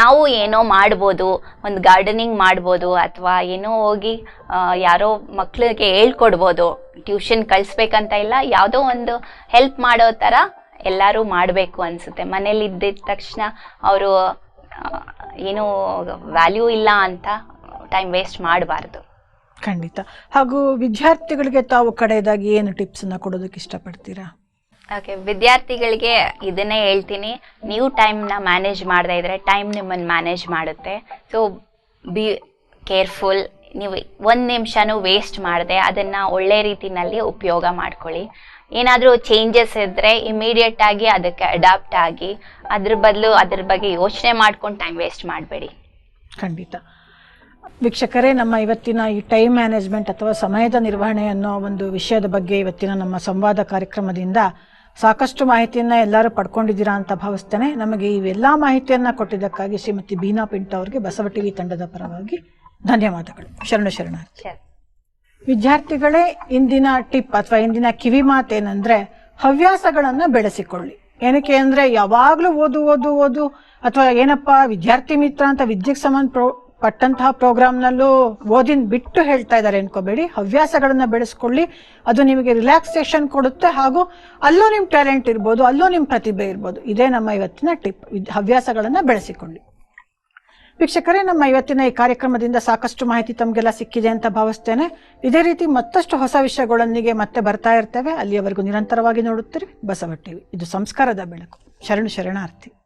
ನಾವು ಏನೋ ಮಾಡ್ಬೋದು, ಒಂದು ಗಾರ್ಡನಿಂಗ್ ಮಾಡ್ಬೋದು, ಅಥವಾ ಏನೋ ಹೋಗಿ ಯಾರೋ ಮಕ್ಕಳಿಗೆ ಹೇಳ್ಕೊಡ್ಬೋದು ಟ್ಯೂಷನ್ ಕಳಿಸ್ಬೇಕಂತ ಇಲ್ಲ, ಯಾವುದೋ ಒಂದು ಹೆಲ್ಪ್ ಮಾಡೋ ಥರ ಎಲ್ಲರೂ ಮಾಡಬೇಕು ಅನಿಸುತ್ತೆ. ಮನೇಲಿ ಇದ್ದಿದ್ದ ತಕ್ಷಣ ಅವರು ಏನು ವ್ಯಾಲ್ಯೂ ಇಲ್ಲ ಅಂತ ಟೈಮ್ ವೇಸ್ಟ್ ಮಾಡಬಾರ್ದು. ಖಂಡಿತ. ಹಾಗೂ ವಿದ್ಯಾರ್ಥಿಗಳಿಗೆ ತಾವು ಕಡೆಯದಾಗಿ ಏನು ಟಿಪ್ಸನ್ನು ಕೊಡೋದಕ್ಕೆ ಇಷ್ಟಪಡ್ತೀರಾ? ಓಕೆ, ವಿದ್ಯಾರ್ಥಿಗಳಿಗೆ ಇದನ್ನೇ ಹೇಳ್ತೀನಿ. ನೀವು ಟೈಮ್ನ ಮ್ಯಾನೇಜ್ ಮಾಡದೇ ಇದ್ರೆ ಟೈಮ್ ನಿಮ್ಮನ್ನು ಮ್ಯಾನೇಜ್ ಮಾಡುತ್ತೆ. ಸೊ ಬಿ ಕೇರ್ಫುಲ್ ನೀವು ಒಂದು ನಿಮಿಷನೂ ವೇಸ್ಟ್ ಮಾಡದೆ, ಅದನ್ನು ಒಳ್ಳೆ ರೀತಿಯಲ್ಲಿ ಉಪಯೋಗ ಮಾಡ್ಕೊಳ್ಳಿ. ಏನಾದರೂ ಚೇಂಜಸ್ ಇದ್ದರೆ ಇಮಿಡಿಯೇಟ್ ಆಗಿ ಅದಕ್ಕೆ ಅಡಾಪ್ಟ್ ಆಗಿ, ಅದ್ರ ಬದಲು ಅದ್ರ ಬಗ್ಗೆ ಯೋಚನೆ ಮಾಡ್ಕೊಂಡು ಟೈಮ್ ವೇಸ್ಟ್ ಮಾಡಬೇಡಿ. ಖಂಡಿತ. ವೀಕ್ಷಕರೇ, ನಮ್ಮ ಇವತ್ತಿನ ಈ ಟೈಮ್ ಮ್ಯಾನೇಜ್ಮೆಂಟ್ ಅಥವಾ ಸಮಯದ ನಿರ್ವಹಣೆ ಅನ್ನೋ ಒಂದು ವಿಷಯದ ಬಗ್ಗೆ ಇವತ್ತಿನ ನಮ್ಮ ಸಂವಾದ ಕಾರ್ಯಕ್ರಮದಿಂದ ಸಾಕಷ್ಟು ಮಾಹಿತಿಯನ್ನು ಎಲ್ಲರೂ ಪಡ್ಕೊಂಡಿದ್ದೀರಾ ಅಂತ ಭಾವಿಸ್ತೇನೆ. ನಮಗೆ ಇವೆಲ್ಲ ಮಾಹಿತಿಯನ್ನು ಕೊಟ್ಟಿದ್ದಕ್ಕಾಗಿ ಶ್ರೀಮತಿ ಬೀನಾ ಪಿಂಟ್ ಅವರಿಗೆ ಬಸವ ಟಿವಿ ತಂಡದ ಪರವಾಗಿ ಧನ್ಯವಾದಗಳು. ಶರಣ ಶರಣ. ವಿದ್ಯಾರ್ಥಿಗಳೇ ಇಂದಿನ ಟಿಪ್ ಅಥವಾ ಇಂದಿನ ಕಿವಿ ಮಾತೇನೆಂದ್ರೆ ಹವ್ಯಾಸಗಳನ್ನು ಬೆಳೆಸಿಕೊಳ್ಳಿ. ಏನಕ್ಕೆ ಅಂದ್ರೆ ಯಾವಾಗಲೂ ಓದು ಓದು ಓದು ಅಥವಾ ಏನಪ್ಪಾ ವಿದ್ಯಾರ್ಥಿ ಮಿತ್ರ ಅಂತ ವಿದ್ಯೆಗೆ ಸಂಬಂಧ ಪ್ರೋ ಪಟ್ಟಂತಹ ಪ್ರೋಗ್ರಾಮ್ನಲ್ಲೂ ಓದಿನ ಬಿಟ್ಟು ಹೇಳ್ತಾ ಇದ್ದಾರೆ ಅನ್ಕೋಬೇಡಿ. ಹವ್ಯಾಸಗಳನ್ನ ಬೆಳೆಸ್ಕೊಳ್ಳಿ. ಅದು ನಿಮಗೆ ರಿಲ್ಯಾಕ್ಸೇಷನ್ ಕೊಡುತ್ತೆ ಹಾಗೂ ಅಲ್ಲೂ ನಿಮ್ಮ ಟ್ಯಾಲೆಂಟ್ ಇರ್ಬೋದು, ಅಲ್ಲೂ ನಿಮ್ಮ ಪ್ರತಿಭೆ ಇರ್ಬೋದು. ಇದೇ ನಮ್ಮ ಇವತ್ತಿನ ಟಿಪ್. ಹವ್ಯಾಸಗಳನ್ನು ಬೆಳೆಸಿಕೊಳ್ಳಿ. ವೀಕ್ಷಕರೇ, ನಮ್ಮ ಇವತ್ತಿನ ಈ ಕಾರ್ಯಕ್ರಮದಿಂದ ಸಾಕಷ್ಟು ಮಾಹಿತಿ ತಮಗೆಲ್ಲ ಸಿಕ್ಕಿದೆ ಅಂತ ಭಾವಿಸ್ತೇನೆ. ಇದೇ ರೀತಿ ಮತ್ತಷ್ಟು ಹೊಸ ವಿಷಯಗಳೊಂದಿಗೆ ಮತ್ತೆ ಬರ್ತಾ ಇರ್ತೇವೆ. ಅಲ್ಲಿಯವರೆಗೂ ನಿರಂತರವಾಗಿ ನೋಡುತ್ತೀರಿ ಬಸವ ಇದು ಸಂಸ್ಕಾರದ ಬೆಳಕು. ಶರಣು ಶರಣಾರ್ಥಿ.